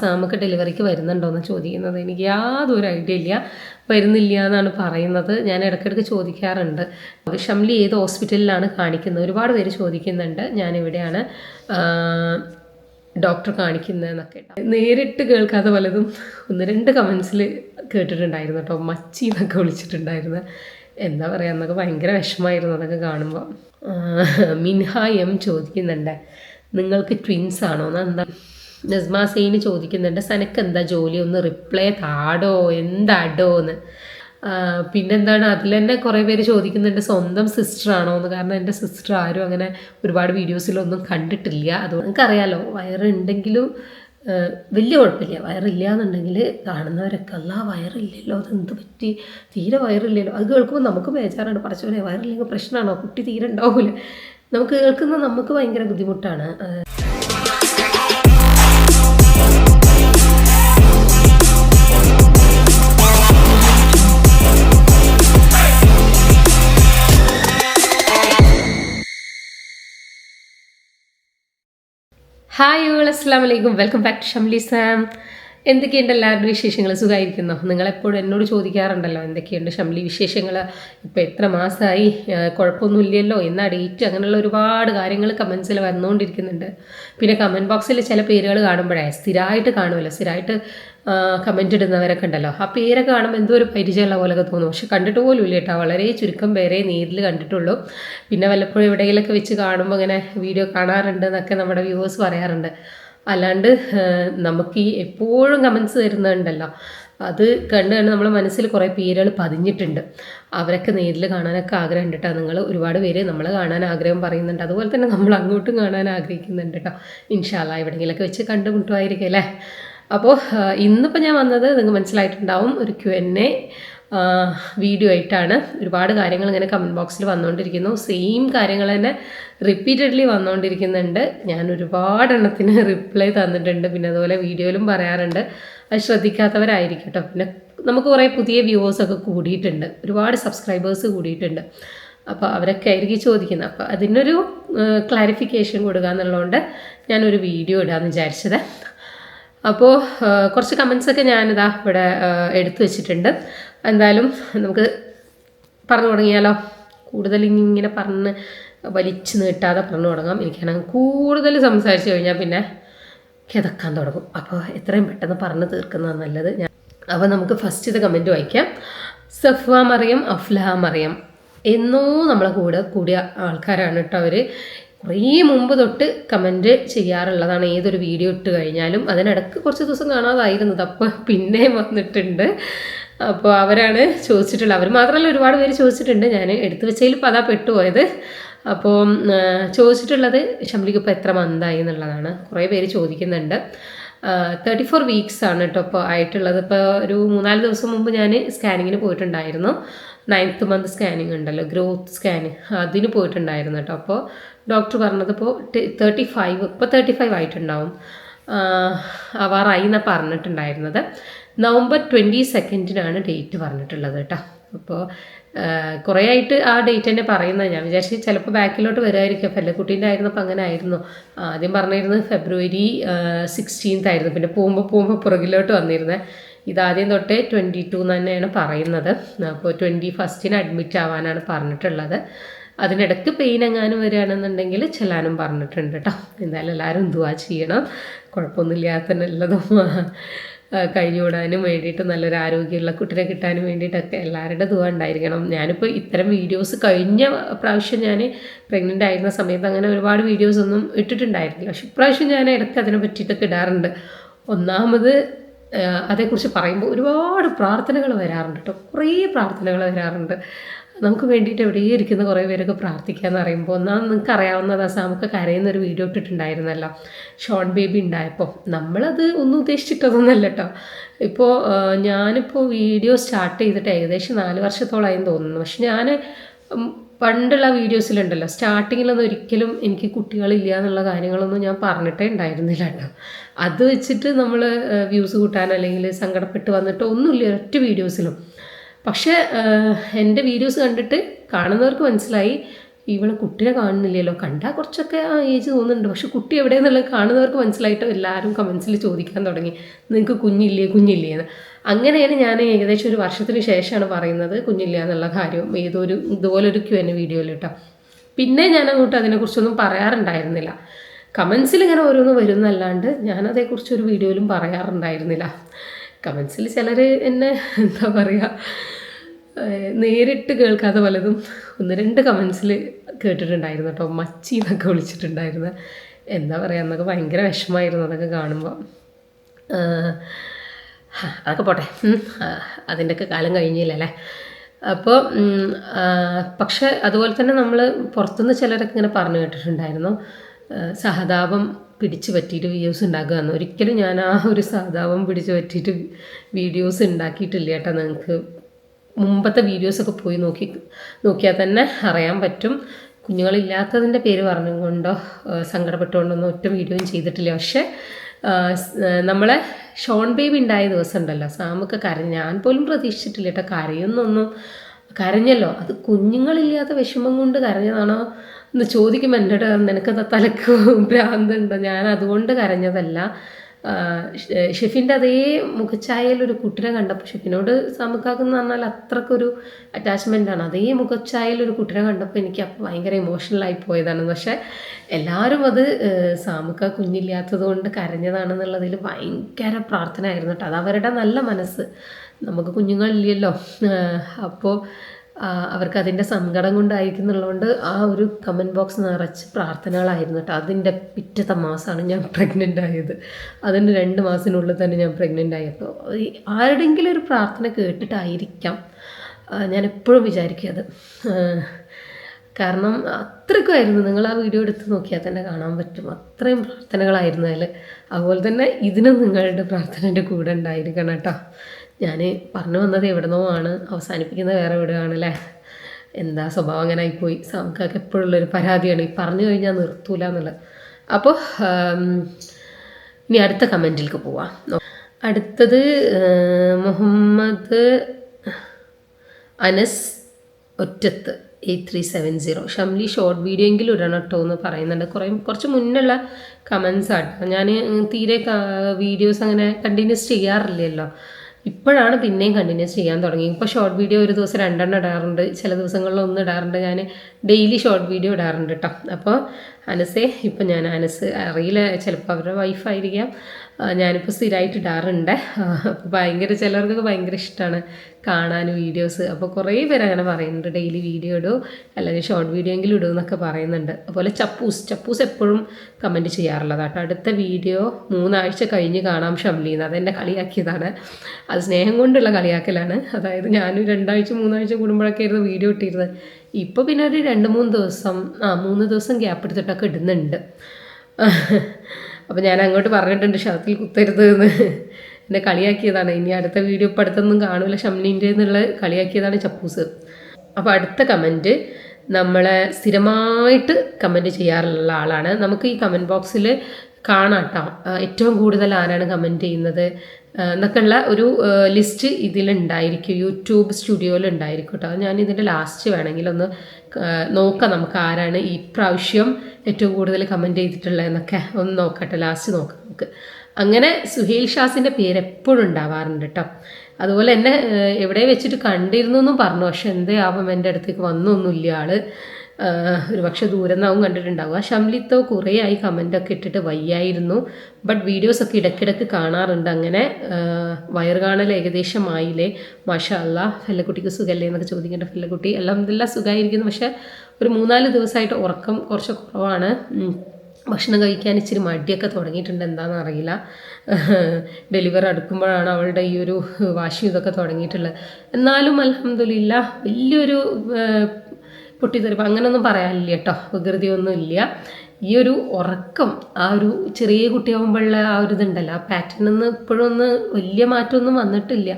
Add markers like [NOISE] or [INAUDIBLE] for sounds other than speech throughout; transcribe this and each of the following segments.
അസാമക്ക് ഡെലിവറിക്ക് വരുന്നുണ്ടോ എന്ന് ചോദിക്കുന്നത്. എനിക്ക് യാതൊരു ഐഡിയ ഇല്ല. വരുന്നില്ല എന്നാണ് പറയുന്നത്. ഞാൻ ഇടയ്ക്കിടയ്ക്ക് ചോദിക്കാറുണ്ട്. ഷംലി ഏത് ഹോസ്പിറ്റലിലാണ് കാണിക്കുന്നത്? ഒരുപാട് പേര് ചോദിക്കുന്നുണ്ട്. ഞാനിവിടെയാണ് ഡോക്ടർ കാണിക്കുന്നതെന്നൊക്കെ. നേരിട്ട് കേൾക്കാതെ പലതും ഒന്ന് രണ്ട് കമൻസിൽ കേട്ടിട്ടുണ്ടായിരുന്നു കേട്ടോ. മച്ചി എന്നൊക്കെ വിളിച്ചിട്ടുണ്ടായിരുന്നു. എന്താ പറയുക എന്നൊക്കെ ഭയങ്കര വിഷമമായിരുന്നു അതൊക്കെ കാണുമ്പോൾ മിൻഹ എം ചോദിക്കുന്നുണ്ട്. നിങ്ങൾക്ക് ട്വിൻസ് ആണോ? എന്താ നസ്മ സെയിന് ചോദിക്കുന്നുണ്ട് സനക്ക് എന്താ ജോലി? ഒന്ന് റിപ്ലൈ താടോ? എന്താടോ എന്ന്? പിന്നെന്താണ് അതിൽ തന്നെ കുറേ പേര് ചോദിക്കുന്നുണ്ട് സ്വന്തം സിസ്റ്റർ ആണോ എന്ന്. കാരണം എന്റെ സിസ്റ്റർ ആരും അങ്ങനെ ഒരുപാട് വീഡിയോസിലൊന്നും കണ്ടിട്ടില്ല. അതുകൊണ്ട് നിങ്ങൾക്കറിയാലോ വയറുണ്ടെങ്കിലും വലിയ കുഴപ്പമില്ല. വയറില്ല എന്നുണ്ടെങ്കിൽ കാണുന്നവരൊക്കെ അല്ല വയറില്ലല്ലോ അതെന്ത് പറ്റി? തീരെ വയറില്ലല്ലോ. അത് കേൾക്കുമ്പോൾ നമുക്ക് ബേജാറാണ്. പഠിച്ചോലെ വയറില്ലെങ്കിൽ പ്രശ്നമാണോ? കുട്ടി തീരെ ഉണ്ടാവില്ല നമുക്ക് കേൾക്കുന്ന നമുക്ക് ഭയങ്കര ബുദ്ധിമുട്ടാണ്. ഹായ് യൂൾ അസ്സാം വലൈക്കും welcome back to Shamli Sam എന്തൊക്കെയുണ്ട് എല്ലാവരുടെ വിശേഷങ്ങൾ? സുഖമായിരിക്കുന്നു? നിങ്ങളെപ്പോഴും എന്നോട് ചോദിക്കാറുണ്ടല്ലോ എന്തൊക്കെയുണ്ട് ഷംലി വിശേഷങ്ങൾ ഇപ്പോൾ എത്ര മാസമായി കുഴപ്പമൊന്നുമില്ലല്ലോ. എന്നാ ഡേറ്റ് അങ്ങനെയുള്ള ഒരുപാട് കാര്യങ്ങൾ കമൻസിൽ വന്നുകൊണ്ടിരിക്കുന്നുണ്ട്. പിന്നെ കമന്റ് ബോക്സിൽ ചില പേരുകൾ കാണുമ്പോഴേ സ്ഥിരമായിട്ട് കാണുമല്ലോ സ്ഥിരമായിട്ട് കമന്റ് ഇടുന്നവരൊക്കെ ഉണ്ടല്ലോ. ആ പേരൊക്കെ കാണുമ്പോൾ എന്തോ ഒരു പരിചയമുള്ള പോലെയൊക്കെ തോന്നും. പക്ഷെ കണ്ടിട്ട് പോലും ഇല്ല കേട്ടോ. വളരെ ചുരുക്കം പേരെ നേരിൽ കണ്ടിട്ടുള്ളൂ. പിന്നെ വല്ലപ്പോഴും എവിടെയെങ്കിലൊക്കെ വെച്ച് കാണുമ്പോൾ ഇങ്ങനെ വീഡിയോ കാണാറുണ്ട് എന്നൊക്കെ നമ്മുടെ വ്യൂവേഴ്സ് പറയാറുണ്ട്. അല്ലാണ്ട് നമുക്ക് ഈ എപ്പോഴും കമൻസ് തരുന്നുണ്ടല്ലോ അത് കണ്ട് കണ്ട് നമ്മുടെ മനസ്സിൽ കുറേ പേരുകൾ പതിഞ്ഞിട്ടുണ്ട്. അവരൊക്കെ നേരിൽ കാണാനൊക്കെ ആഗ്രഹം ഉണ്ട് കേട്ടോ. നിങ്ങൾ ഒരുപാട് പേര് നമ്മൾ കാണാൻ ആഗ്രഹം പറയുന്നുണ്ട്. അതുപോലെ തന്നെ നമ്മൾ അങ്ങോട്ടും കാണാൻ ആഗ്രഹിക്കുന്നുണ്ട് കേട്ടോ. ഇൻഷാല്ല എവിടെയെങ്കിലൊക്കെ വെച്ച് കണ്ടുമുട്ടുമായിരിക്കും അല്ലേ? അപ്പോൾ ഇന്നിപ്പോൾ ഞാൻ വന്നത് നിങ്ങൾക്ക് മനസ്സിലായിട്ടുണ്ടാവും ഒരു ക്യു എൻ എ വീഡിയോ ആയിട്ടാണ്. ഒരുപാട് കാര്യങ്ങൾ ഇങ്ങനെ കമന്റ് ബോക്സിൽ വന്നുകൊണ്ടിരിക്കുന്നു സെയിം കാര്യങ്ങൾ തന്നെ റിപ്പീറ്റഡ്ലി വന്നുകൊണ്ടിരിക്കുന്നുണ്ട് ഞാൻ ഒരുപാട് എണ്ണത്തിന് റിപ്ലൈ [LAUGHS] തന്നിട്ടുണ്ട്. പിന്നെ അതുപോലെ വീഡിയോയിലും പറയാറുണ്ട്. അത് ശ്രദ്ധിക്കാത്തവരായിരിക്കും കേട്ടോ പിന്നെ നമുക്ക് കുറേ പുതിയ വ്യൂവേഴ്സൊക്കെ കൂടിയിട്ടുണ്ട്. ഒരുപാട് സബ്സ്ക്രൈബേഴ്സ് കൂടിയിട്ടുണ്ട്. അപ്പോൾ അവരൊക്കെ ആയിരിക്കും ചോദിക്കുന്നത്. അപ്പോൾ അതിനൊരു ക്ലാരിഫിക്കേഷൻ കൊടുക്കുക എന്നുള്ളതുകൊണ്ട് ഞാനൊരു വീഡിയോ ഇടാമെന്ന് വിചാരിച്ചത്. അപ്പോൾ കുറച്ച് കമൻസൊക്കെ ഞാനിതാ ഇവിടെ എടുത്തു വെച്ചിട്ടുണ്ട്. എന്തായാലും നമുക്ക് പറഞ്ഞു തുടങ്ങിയാലോ? കൂടുതൽ ഇങ്ങനെ പറഞ്ഞ് വലിച്ചു നീട്ടാതെ പറഞ്ഞു തുടങ്ങാം. എനിക്കാണെങ്കിൽ കൂടുതൽ സംസാരിച്ചു കഴിഞ്ഞാൽ പിന്നെ കിതക്കാൻ തുടങ്ങും. അപ്പോൾ എത്രയും പെട്ടെന്ന് പറഞ്ഞു തീർക്കുന്നതാണ് നല്ലത്. ഞാൻ അപ്പോൾ നമുക്ക് ഫസ്റ്റ് ഇത് കമന്റ് വായിക്കാം. സഫ്വാം മറിയം അഫ്ലഹ മറിയം. എന്നോ നമ്മളെ കൂടെ കൂടിയ ആൾക്കാരാണ് കേട്ടോ അവർ കുറേ മുമ്പ് തൊട്ട് കമന്റ് ചെയ്യാറുള്ളതാണ് ഏതൊരു വീഡിയോ ഇട്ട് കഴിഞ്ഞാലും. അതിനിടക്ക് കുറച്ച് ദിവസം കാണാതായിരുന്നത് അപ്പോൾ പിന്നെയും വന്നിട്ടുണ്ട്. അപ്പോൾ അവരാണ് ചോദിച്ചിട്ടുള്ളത്. അവർ മാത്രമല്ല ഒരുപാട് പേര് ചോദിച്ചിട്ടുണ്ട്. ഞാൻ എടുത്തു വെച്ചതിൽ അതാ പെട്ടുപോയത്. അപ്പോൾ ചോദിച്ചിട്ടുള്ളത് ഷംലിക്ക് ഇപ്പോൾ എത്ര മന്തായി എന്നുള്ളതാണ്. കുറേ പേര് ചോദിക്കുന്നുണ്ട്. തേർട്ടി ഫോർ വീക്സ് ആണ് കേട്ടോ ഇപ്പോൾ ആയിട്ടുള്ളത്. ഇപ്പോൾ ഒരു മൂന്നാൽ ദിവസം മുമ്പ് ഞാൻ സ്കാനിങ്ങിന് പോയിട്ടുണ്ടായിരുന്നു. നയൻത്ത് മന്ത് സ്കാനിങ് ഉണ്ടല്ലോ ഗ്രോത്ത് സ്കാനിങ് അതിന് പോയിട്ടുണ്ടായിരുന്നു കേട്ടോ അപ്പോൾ ഡോക്ടർ പറഞ്ഞത് ഇപ്പോൾ തേർട്ടി ഫൈവ് ഇപ്പോൾ തേർട്ടി ഫൈവ് ആയിട്ടുണ്ടാവും ആവാറായി എന്നാണ് പറഞ്ഞിട്ടുണ്ടായിരുന്നത്. നവംബർ ട്വന്റി സെക്കൻഡിനാണ് ഡേറ്റ് പറഞ്ഞിട്ടുള്ളത് കേട്ടോ. അപ്പോൾ കുറേ ആയിട്ട് ആ ഡേറ്റ് തന്നെ പറയുന്നത്. ഞാൻ വിചാരിച്ചു ചിലപ്പോൾ ബാക്കിലോട്ട് വരുമായിരിക്കും ഫെല്ലക്കുട്ടീന്റെ ആയിരുന്നപ്പോൾ അങ്ങനെ ആയിരുന്നു ആദ്യം പറഞ്ഞിരുന്നത് ഫെബ്രുവരി സിക്സ്റ്റീൻത്ത് ആയിരുന്നു. പിന്നെ പോകുമ്പോൾ പോകുമ്പോൾ പുറകിലോട്ട് വന്നിരുന്നത് ഇതാദ്യം തൊട്ടേ ട്വന്റി ടു തന്നെയാണ് പറയുന്നത്. അപ്പോൾ ട്വന്റി ഫസ്റ്റിന് അഡ്മിറ്റ് ആവാനാണ് പറഞ്ഞിട്ടുള്ളത്. അതിനിടയ്ക്ക് പെയിൻ എങ്ങാനും വരികയാണെന്നുണ്ടെങ്കിൽ ചെല്ലാനും പറഞ്ഞിട്ടുണ്ട് കേട്ടോ എന്തായാലും എല്ലാവരും ദുവാ ചെയ്യണം. കുഴപ്പമൊന്നുമില്ലാത്ത നല്ലതും കഴിഞ്ഞുകൂടാനും വേണ്ടിയിട്ട് നല്ലൊരു ആരോഗ്യമുള്ള കുട്ടിനെ കിട്ടാനും വേണ്ടിയിട്ടൊക്കെ എല്ലാവരുടെ ദുവാ ഉണ്ടായിരിക്കണം. ഞാനിപ്പോൾ ഇത്തരം വീഡിയോസ് കഴിഞ്ഞ പ്രാവശ്യം ഞാൻ പ്രഗ്നന്റ് ആയിരുന്ന സമയത്ത് അങ്ങനെ ഒരുപാട് വീഡിയോസ് ഒന്നും ഇട്ടിട്ടുണ്ടായിരുന്നില്ല. പക്ഷെ ഇപ്രാവശ്യം ഞാൻ ഇടയ്ക്ക് അതിനെ പറ്റിയിട്ടൊക്കെ ഇടാറുണ്ട്. ഒന്നാമത് അതേക്കുറിച്ച് പറയുമ്പോൾ ഒരുപാട് പ്രാർത്ഥനകൾ വരാറുണ്ട് കേട്ടോ കുറേ പ്രാർത്ഥനകൾ വരാറുണ്ട്. നമുക്ക് വേണ്ടിയിട്ട് എവിടെയും ഇരിക്കുന്ന കുറേ പേരൊക്കെ പ്രാർത്ഥിക്കുക എന്ന് പറയുമ്പോൾ ഒന്നാം നിങ്ങൾക്ക് അറിയാവുന്നത് അസാമൊക്കെ കരയുന്ന ഒരു വീഡിയോ ഇട്ടിട്ടുണ്ടായിരുന്നല്ലോ. ഷോർട്ട് ബേബി ഉണ്ടായപ്പോൾ നമ്മളത് ഒന്നും ഉദ്ദേശിച്ചിട്ടതൊന്നല്ല കേട്ടോ ഇപ്പോൾ ഞാനിപ്പോൾ വീഡിയോ സ്റ്റാർട്ട് ചെയ്തിട്ട് ഏകദേശം നാല് വർഷത്തോളമായി തോന്നുന്നു. പക്ഷെ ഞാൻ പണ്ടുള്ള വീഡിയോസിലുണ്ടല്ലോ സ്റ്റാർട്ടിങ്ങിലൊന്നും ഒരിക്കലും എനിക്ക് കുട്ടികളില്ല എന്നുള്ള കാര്യങ്ങളൊന്നും ഞാൻ പറഞ്ഞിട്ടേ ഉണ്ടായിരുന്നില്ല കേട്ടോ അത് വെച്ചിട്ട് നമ്മൾ വ്യൂസ് കൂട്ടാൻ അല്ലെങ്കിൽ സങ്കടപ്പെട്ട് വന്നിട്ട് ഒന്നുമില്ല ഒറ്റ വീഡിയോസിലും പക്ഷേ എന്റെ വീഡിയോസ് കണ്ടിട്ട് കാണുന്നവർക്ക് മനസ്സിലായി ഇവളെ കുട്ടിയെ കാണുന്നില്ലല്ലോ. കണ്ടാൽ കുറച്ചൊക്കെ ആ ഏജ് തോന്നുന്നുണ്ട്. പക്ഷെ കുട്ടി എവിടെയെന്നുള്ളത് കാണുന്നവർക്ക് മനസ്സിലായിട്ടോ എല്ലാവരും കമൻസിൽ ചോദിക്കാൻ തുടങ്ങി. നിങ്ങൾക്ക് കുഞ്ഞില്ലേ കുഞ്ഞില്ലേ എന്ന്. അങ്ങനെയാണ് ഞാൻ ഏകദേശം ഒരു വർഷത്തിന് ശേഷമാണ് പറയുന്നത് കുഞ്ഞില്ല എന്നുള്ള കാര്യം. ഏതോ ഒരു ഇതുപോലൊരു ക്യു എൻ വീഡിയോയിൽ കേട്ടോ. പിന്നെ ഞാൻ അങ്ങോട്ട് അതിനെക്കുറിച്ചൊന്നും പറയാറുണ്ടായിരുന്നില്ല. കമൻസിൽ ഇങ്ങനെ ഓരോന്ന് വരുന്നല്ലാണ്ട് ഞാനതേക്കുറിച്ച് ഒരു വീഡിയോയിലും പറയാറുണ്ടായിരുന്നില്ല. കമൻസിൽ ചിലർ എന്നെ എന്താ പറയുക നേരിട്ട് കേൾക്കാതെ പലതും ഒന്ന് രണ്ട് കമൻസിൽ കേട്ടിട്ടുണ്ടായിരുന്നു കേട്ടോ. മച്ചി എന്നൊക്കെ വിളിച്ചിട്ടുണ്ടായിരുന്നു. എന്താ പറയുക എന്നൊക്കെ ഭയങ്കര വിഷമമായിരുന്നു അതൊക്കെ കാണുമ്പോൾ അതൊക്കെ പോട്ടെ. അതിന്റെയൊക്കെ കാലം കഴിഞ്ഞില്ലല്ലേ അപ്പോൾ പക്ഷെ അതുപോലെ തന്നെ നമ്മൾ പുറത്തുനിന്ന് ചിലരൊക്കെ ഇങ്ങനെ പറഞ്ഞു കേട്ടിട്ടുണ്ടായിരുന്നു. സഹതാപം പിടിച്ചു പറ്റിയിട്ട് വീഡിയോസ് ഉണ്ടാക്കുകയെന്ന് ഒരിക്കലും ഞാൻ ആ ഒരു സാധാവം പിടിച്ചു പറ്റിയിട്ട് വീഡിയോസ് ഉണ്ടാക്കിയിട്ടില്ല കേട്ടോ നിങ്ങൾക്ക്. മുമ്പത്തെ വീഡിയോസൊക്കെ പോയി നോക്കി നോക്കിയാൽ തന്നെ അറിയാൻ പറ്റും. കുഞ്ഞുങ്ങളില്ലാത്തതിന്റെ പേര് പറഞ്ഞുകൊണ്ടോ സങ്കടപ്പെട്ടുകൊണ്ടൊന്നും ഒറ്റ വീഡിയോയും ചെയ്തിട്ടില്ല. പക്ഷേ നമ്മളെ ഷോൺ ബേബി ഉണ്ടായ ദിവസം ഉണ്ടല്ലോ സാമൊക്കെ കരഞ്ഞ്. ഞാൻ പോലും പ്രതീക്ഷിച്ചിട്ടില്ല കേട്ടോ കരയുന്നൊന്നും കരഞ്ഞല്ലോ. അത് കുഞ്ഞുങ്ങളില്ലാത്ത വിഷമം കൊണ്ട് കരഞ്ഞതാണോ? എന്ന് ചോദിക്കുമ്പോൾ എന്റെ നിനക്ക് തലക്ക് [LAUGHS] ഭ്രാന്തുണ്ടോ? ഞാൻ അതുകൊണ്ട് കരഞ്ഞതല്ല. ഷെഫിന്റെ അതേ മുഖച്ഛായയിലൊരു കുട്ടിനെ കണ്ടപ്പോൾ ഷെഫിനോട് സാമുക്കാക്കെന്ന് പറഞ്ഞാൽ അത്രക്കൊരു അറ്റാച്ച്മെന്റാണ് അതേ മുഖച്ഛായയിലൊരു കുട്ടിനെ കണ്ടപ്പോൾ എനിക്ക് അപ്പോൾ ഭയങ്കര ഇമോഷണലായി പോയതാണ്. പക്ഷേ എല്ലാവരും അത് സാമുക്ക കുഞ്ഞില്ലാത്തത് കൊണ്ട് കരഞ്ഞതാണെന്നുള്ളതിൽ ഭയങ്കര പ്രാർത്ഥന ആയിരുന്നു കേട്ടോ. അത് അവരുടെ നല്ല മനസ്സ്. നമുക്ക് കുഞ്ഞുങ്ങളില്ലല്ലോ. അപ്പോൾ അവർക്ക് അതിന്റെ സങ്കടം കൊണ്ടായിരിക്കും എന്നുള്ളതുകൊണ്ട് ആ ഒരു കമന്റ് ബോക്സ് നിറച്ച് പ്രാർത്ഥനകളായിരുന്നു കേട്ടോ. അതിന്റെ പിറ്റത്തെ മാസമാണ് ഞാൻ പ്രഗ്നന്റ് ആയത്. അതിന് രണ്ട് മാസത്തിനുള്ളിൽ തന്നെ ഞാൻ പ്രഗ്നന്റ് ആയപ്പോൾ ആരുടെങ്കിലും ഒരു പ്രാർത്ഥന കേട്ടിട്ടായിരിക്കാം ഞാൻ എപ്പോഴും വിചാരിക്കും അത് കാരണം അത്രയ്ക്കുമായിരുന്നു നിങ്ങൾ ആ വീഡിയോ എടുത്ത് നോക്കിയാൽ തന്നെ കാണാൻ പറ്റും. അത്രയും പ്രാർത്ഥനകളായിരുന്നു അതിൽ അതുപോലെ തന്നെ ഇതിനും നിങ്ങളുടെ പ്രാർത്ഥനയുടെ കൂടെ ഉണ്ടായിരിക്കണം കേട്ടോ. ഞാൻ പറഞ്ഞു വന്നത് എവിടുന്നോ ആണ്. അവസാനിപ്പിക്കുന്നത് വേറെ എവിടെയാണല്ലേ എന്താ സ്വഭാവം അങ്ങനെ ആയിപ്പോയി. നമുക്കൊക്കെ എപ്പോഴുള്ളൊരു പരാതിയാണ്. ഈ പറഞ്ഞു കഴിഞ്ഞാൽ നിർത്തൂല എന്നുള്ളത്. അപ്പോൾ ഇനി അടുത്ത കമന്റിലേക്ക് പോവാം. അടുത്തത് Muhammad Anas ഒറ്റത്ത് eight three seven zero. Shamli short video എങ്കിലും ഇടണം കേട്ടോ എന്ന് പറയുന്നുണ്ട്. കുറേ കുറച്ച് മുന്നുള്ള കമൻസ് ആട്ടോ ഞാൻ തീരെ വീഡിയോസ് അങ്ങനെ കണ്ടിന്യൂസ് ചെയ്യാറില്ലല്ലോ. ഇപ്പോഴാണ് പിന്നെയും കണ്ടിന്യൂസ് ചെയ്യാൻ തുടങ്ങി. ഇപ്പോൾ ഷോർട്ട് വീഡിയോ ഒരു ദിവസം രണ്ടെണ്ണം ഇടാറുണ്ട്. ചില ദിവസങ്ങളിൽ ഒന്ന് ഇടാറുണ്ട്. ഞാൻ ഡെയിലി ഷോർട്ട് വീഡിയോ ഇടാറുണ്ട് കേട്ടോ അപ്പോൾ അനസേ ഇപ്പം ഞാൻ അനസ് അറിയില്ല. ചിലപ്പോൾ അവരുടെ വൈഫായിരിക്കാം ഞാനിപ്പോൾ സ്ഥിരമായിട്ട് ഇടാറുണ്ട്. അപ്പോൾ ഭയങ്കര ചിലർക്കൊക്കെ ഭയങ്കര ഇഷ്ടമാണ് കാണാൻ വീഡിയോസ്. അപ്പോൾ കുറേ പേര് അങ്ങനെ പറയുന്നുണ്ട് ഡെയിലി വീഡിയോ ഇടൂ അല്ലെങ്കിൽ ഷോർട്ട് വീഡിയോ എങ്കിലും ഇടൂ എന്നൊക്കെ പറയുന്നുണ്ട്. അതുപോലെ ചപ്പൂസ് ചപ്പൂസ് എപ്പോഴും കമന്റ് ചെയ്യാറുള്ളത് കേട്ടോ. അടുത്ത വീഡിയോ മൂന്നാഴ്ച കഴിഞ്ഞ് കാണാം ഷംലീന്ന് അതെന്നെ കളിയാക്കിയതാണ്. അത് സ്നേഹം കൊണ്ടുള്ള കളിയാക്കലാണ്. അതായത് ഞാനും രണ്ടാഴ്ച മൂന്നാഴ്ച കൂടുമ്പോഴൊക്കെ ആയിരുന്നു വീഡിയോ ഇട്ടിരുന്നത്. ഇപ്പോൾ പിന്നെ ഒരു രണ്ട് മൂന്ന് ദിവസം ആ മൂന്ന് ദിവസം ഗ്യാപ്പ് എടുത്തിട്ടൊക്കെ ഇടുന്നുണ്ട്. അപ്പോൾ ഞാൻ അങ്ങോട്ട് പറഞ്ഞിട്ടുണ്ട് ഷർത്തിൽ കുത്തരുത് എന്ന് എന്നെ കളിയാക്കിയതാണ്. ഇനി അടുത്ത വീഡിയോ ഇപ്പം അടുത്തൊന്നും കാണൂല. ഷംനീന്റെ എന്നുള്ള കളിയാക്കിയതാണ് ചപ്പൂസ്. അപ്പോൾ അടുത്ത കമന്റ് നമ്മളെ സ്ഥിരമായിട്ട് കമന്റ് ചെയ്യാറുള്ള ആളാണ്. നമുക്ക് ഈ കമന്റ് ബോക്സിൽ കാണാം കേട്ടോ ഏറ്റവും കൂടുതൽ ആരാണ് കമന്റ് ചെയ്യുന്നത്? എന്നൊക്കെയുള്ള ഒരു ലിസ്റ്റ് ഇതിലുണ്ടായിരിക്കും യൂട്യൂബ് സ്റ്റുഡിയോയിൽ ഉണ്ടായിരിക്കും കേട്ടോ. ഞാൻ ഇതിന്റെ ലാസ്റ്റ് വേണമെങ്കിൽ ഒന്ന് നോക്കാം നമുക്ക് ആരാണ് ഈ പ്രാവശ്യം ഏറ്റവും കൂടുതൽ കമന്റ് ചെയ്തിട്ടുള്ളതെന്നൊക്കെ ഒന്ന് നോക്കട്ടെ ലാസ്റ്റ് നോക്കാം നമുക്ക്. അങ്ങനെ സുഹേൽ ഷാസിന്റെ പേര് എപ്പോഴും ഉണ്ടാവാറുണ്ട് കേട്ടോ. അതുപോലെ എന്നെ എവിടെ വെച്ചിട്ട് കണ്ടിരുന്നു എന്നും പറഞ്ഞു. പക്ഷെ എന്തേ ആവും എന്റെ അടുത്തേക്ക് വന്നൊന്നുമില്ല ആൾ. ഒരു പക്ഷെ ദൂരം നിന്നാവും കണ്ടിട്ടുണ്ടാവുക. ഷംലിത്തോ കുറേ ആയി കമന്റൊക്കെ ഇട്ടിട്ട് വയ്യായിരുന്നു. ബട്ട് വീഡിയോസൊക്കെ ഇടയ്ക്കിടയ്ക്ക് കാണാറുണ്ട്. അങ്ങനെ വയറ് കാണൽ ഏകദേശം ആയില്ലേ? മാഷ അല്ല ഫെല്ലക്കുട്ടിക്ക് സുഖമല്ലേ എന്നൊക്കെ ചോദിക്കേണ്ട ഫെല്ലക്കുട്ടി. ഇതെല്ലാം സുഖമായിരിക്കുന്നു പക്ഷെ ഒരു മൂന്നാൽ ദിവസമായിട്ട് ഉറക്കം കുറച്ച് കുറവാണ്. ഭക്ഷണം കഴിക്കാൻ ഇച്ചിരി മടിയൊക്കെ തുടങ്ങിയിട്ടുണ്ട്. എന്താണെന്ന് അറിയില്ല. ഡെലിവറി അടുക്കുമ്പോഴാണ് അവളുടെ ഈ ഒരു വാശി ഇതൊക്കെ തുടങ്ങിയിട്ടുള്ളത്. എന്നാലും അലഹമില്ല വലിയൊരു പൊട്ടിത്തെറിപ്പ് അങ്ങനെയൊന്നും പറയാനില്ല കേട്ടോ. വികൃതിയൊന്നും ഇല്ല. ഈ ഒരു ഉറക്കം ആ ഒരു ചെറിയ കുട്ടിയാകുമ്പോഴുള്ള ആ ഒരു ഇതുണ്ടല്ലോ. ആ പാറ്റേൺ ഒന്ന് വലിയ മാറ്റമൊന്നും വന്നിട്ടില്ല.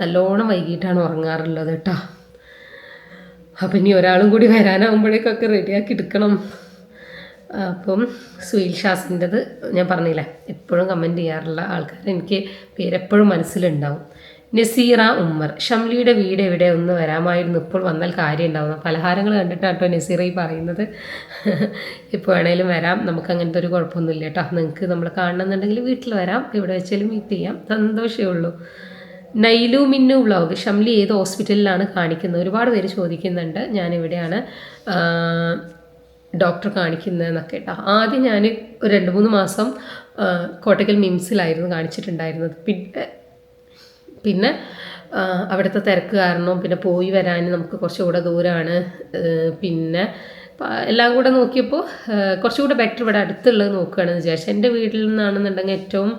നല്ലോണം വൈകിട്ടാണ് ഉറങ്ങാറുള്ളത് കേട്ടോ. അപ്പം ഇനി ഒരാളും കൂടി വരാനാകുമ്പോഴേക്കൊക്കെ റെഡിയാക്കി എടുക്കണം. അപ്പം സുയിൽ ഷാസിന്റെത് ഞാൻ പറഞ്ഞില്ലേ എപ്പോഴും കമന്റ് ചെയ്യാറുള്ള ആൾക്കാർ എനിക്ക് പേരെപ്പോഴും മനസ്സിലുണ്ടാവും. നസീറ ഉമ്മർ ഷംലിയുടെ വീട് എവിടെ? ഒന്ന് വരാമായിരുന്നു. ഇപ്പോൾ വന്നാൽ കാര്യം ഉണ്ടാവുന്ന പലഹാരങ്ങൾ കണ്ടിട്ടാണ് കേട്ടോ നസീറ ഈ പറയുന്നത്. ഇപ്പോൾ വേണേലും വരാം. നമുക്ക് അങ്ങനത്തെ ഒരു കുഴപ്പമൊന്നുമില്ല കേട്ടോ. നിങ്ങൾക്ക് നമ്മൾ കാണണമെന്നുണ്ടെങ്കിൽ വീട്ടിൽ വരാം. ഇവിടെ വെച്ചാലും മീറ്റ് ചെയ്യാം. സന്തോഷമേ ഉള്ളൂ. നൈലു മിന്നു വ്ളോഗ്. ഷംലി ഏത് ഹോസ്പിറ്റലിലാണ് കാണിക്കുന്നത്? ഒരുപാട് പേര് ചോദിക്കുന്നുണ്ട്. ഞാനിവിടെയാണ് ഡോക്ടർ കാണിക്കുന്നതെന്നൊക്കെ കേട്ടോ. ആദ്യം ഞാൻ ഒരു രണ്ട് മൂന്ന് മാസം കോട്ടയ്ക്കൽ മിംസിലായിരുന്നു കാണിച്ചിട്ടുണ്ടായിരുന്നത്. പിന്നെ പിന്നെ അവിടുത്തെ തിരക്ക് കാരണം പിന്നെ പോയി വരാൻ നമുക്ക് കുറച്ചുകൂടെ ദൂരമാണ് പിന്നെ എല്ലാം കൂടെ നോക്കിയപ്പോൾ കുറച്ചുകൂടെ ബെറ്റർ ഇവിടെ അടുത്തുള്ളത് നോക്കുകയാണെന്ന് വിചാരിച്ചു. എന്റെ വീട്ടിൽ നിന്നാണെന്നുണ്ടെങ്കിൽ ഏറ്റവും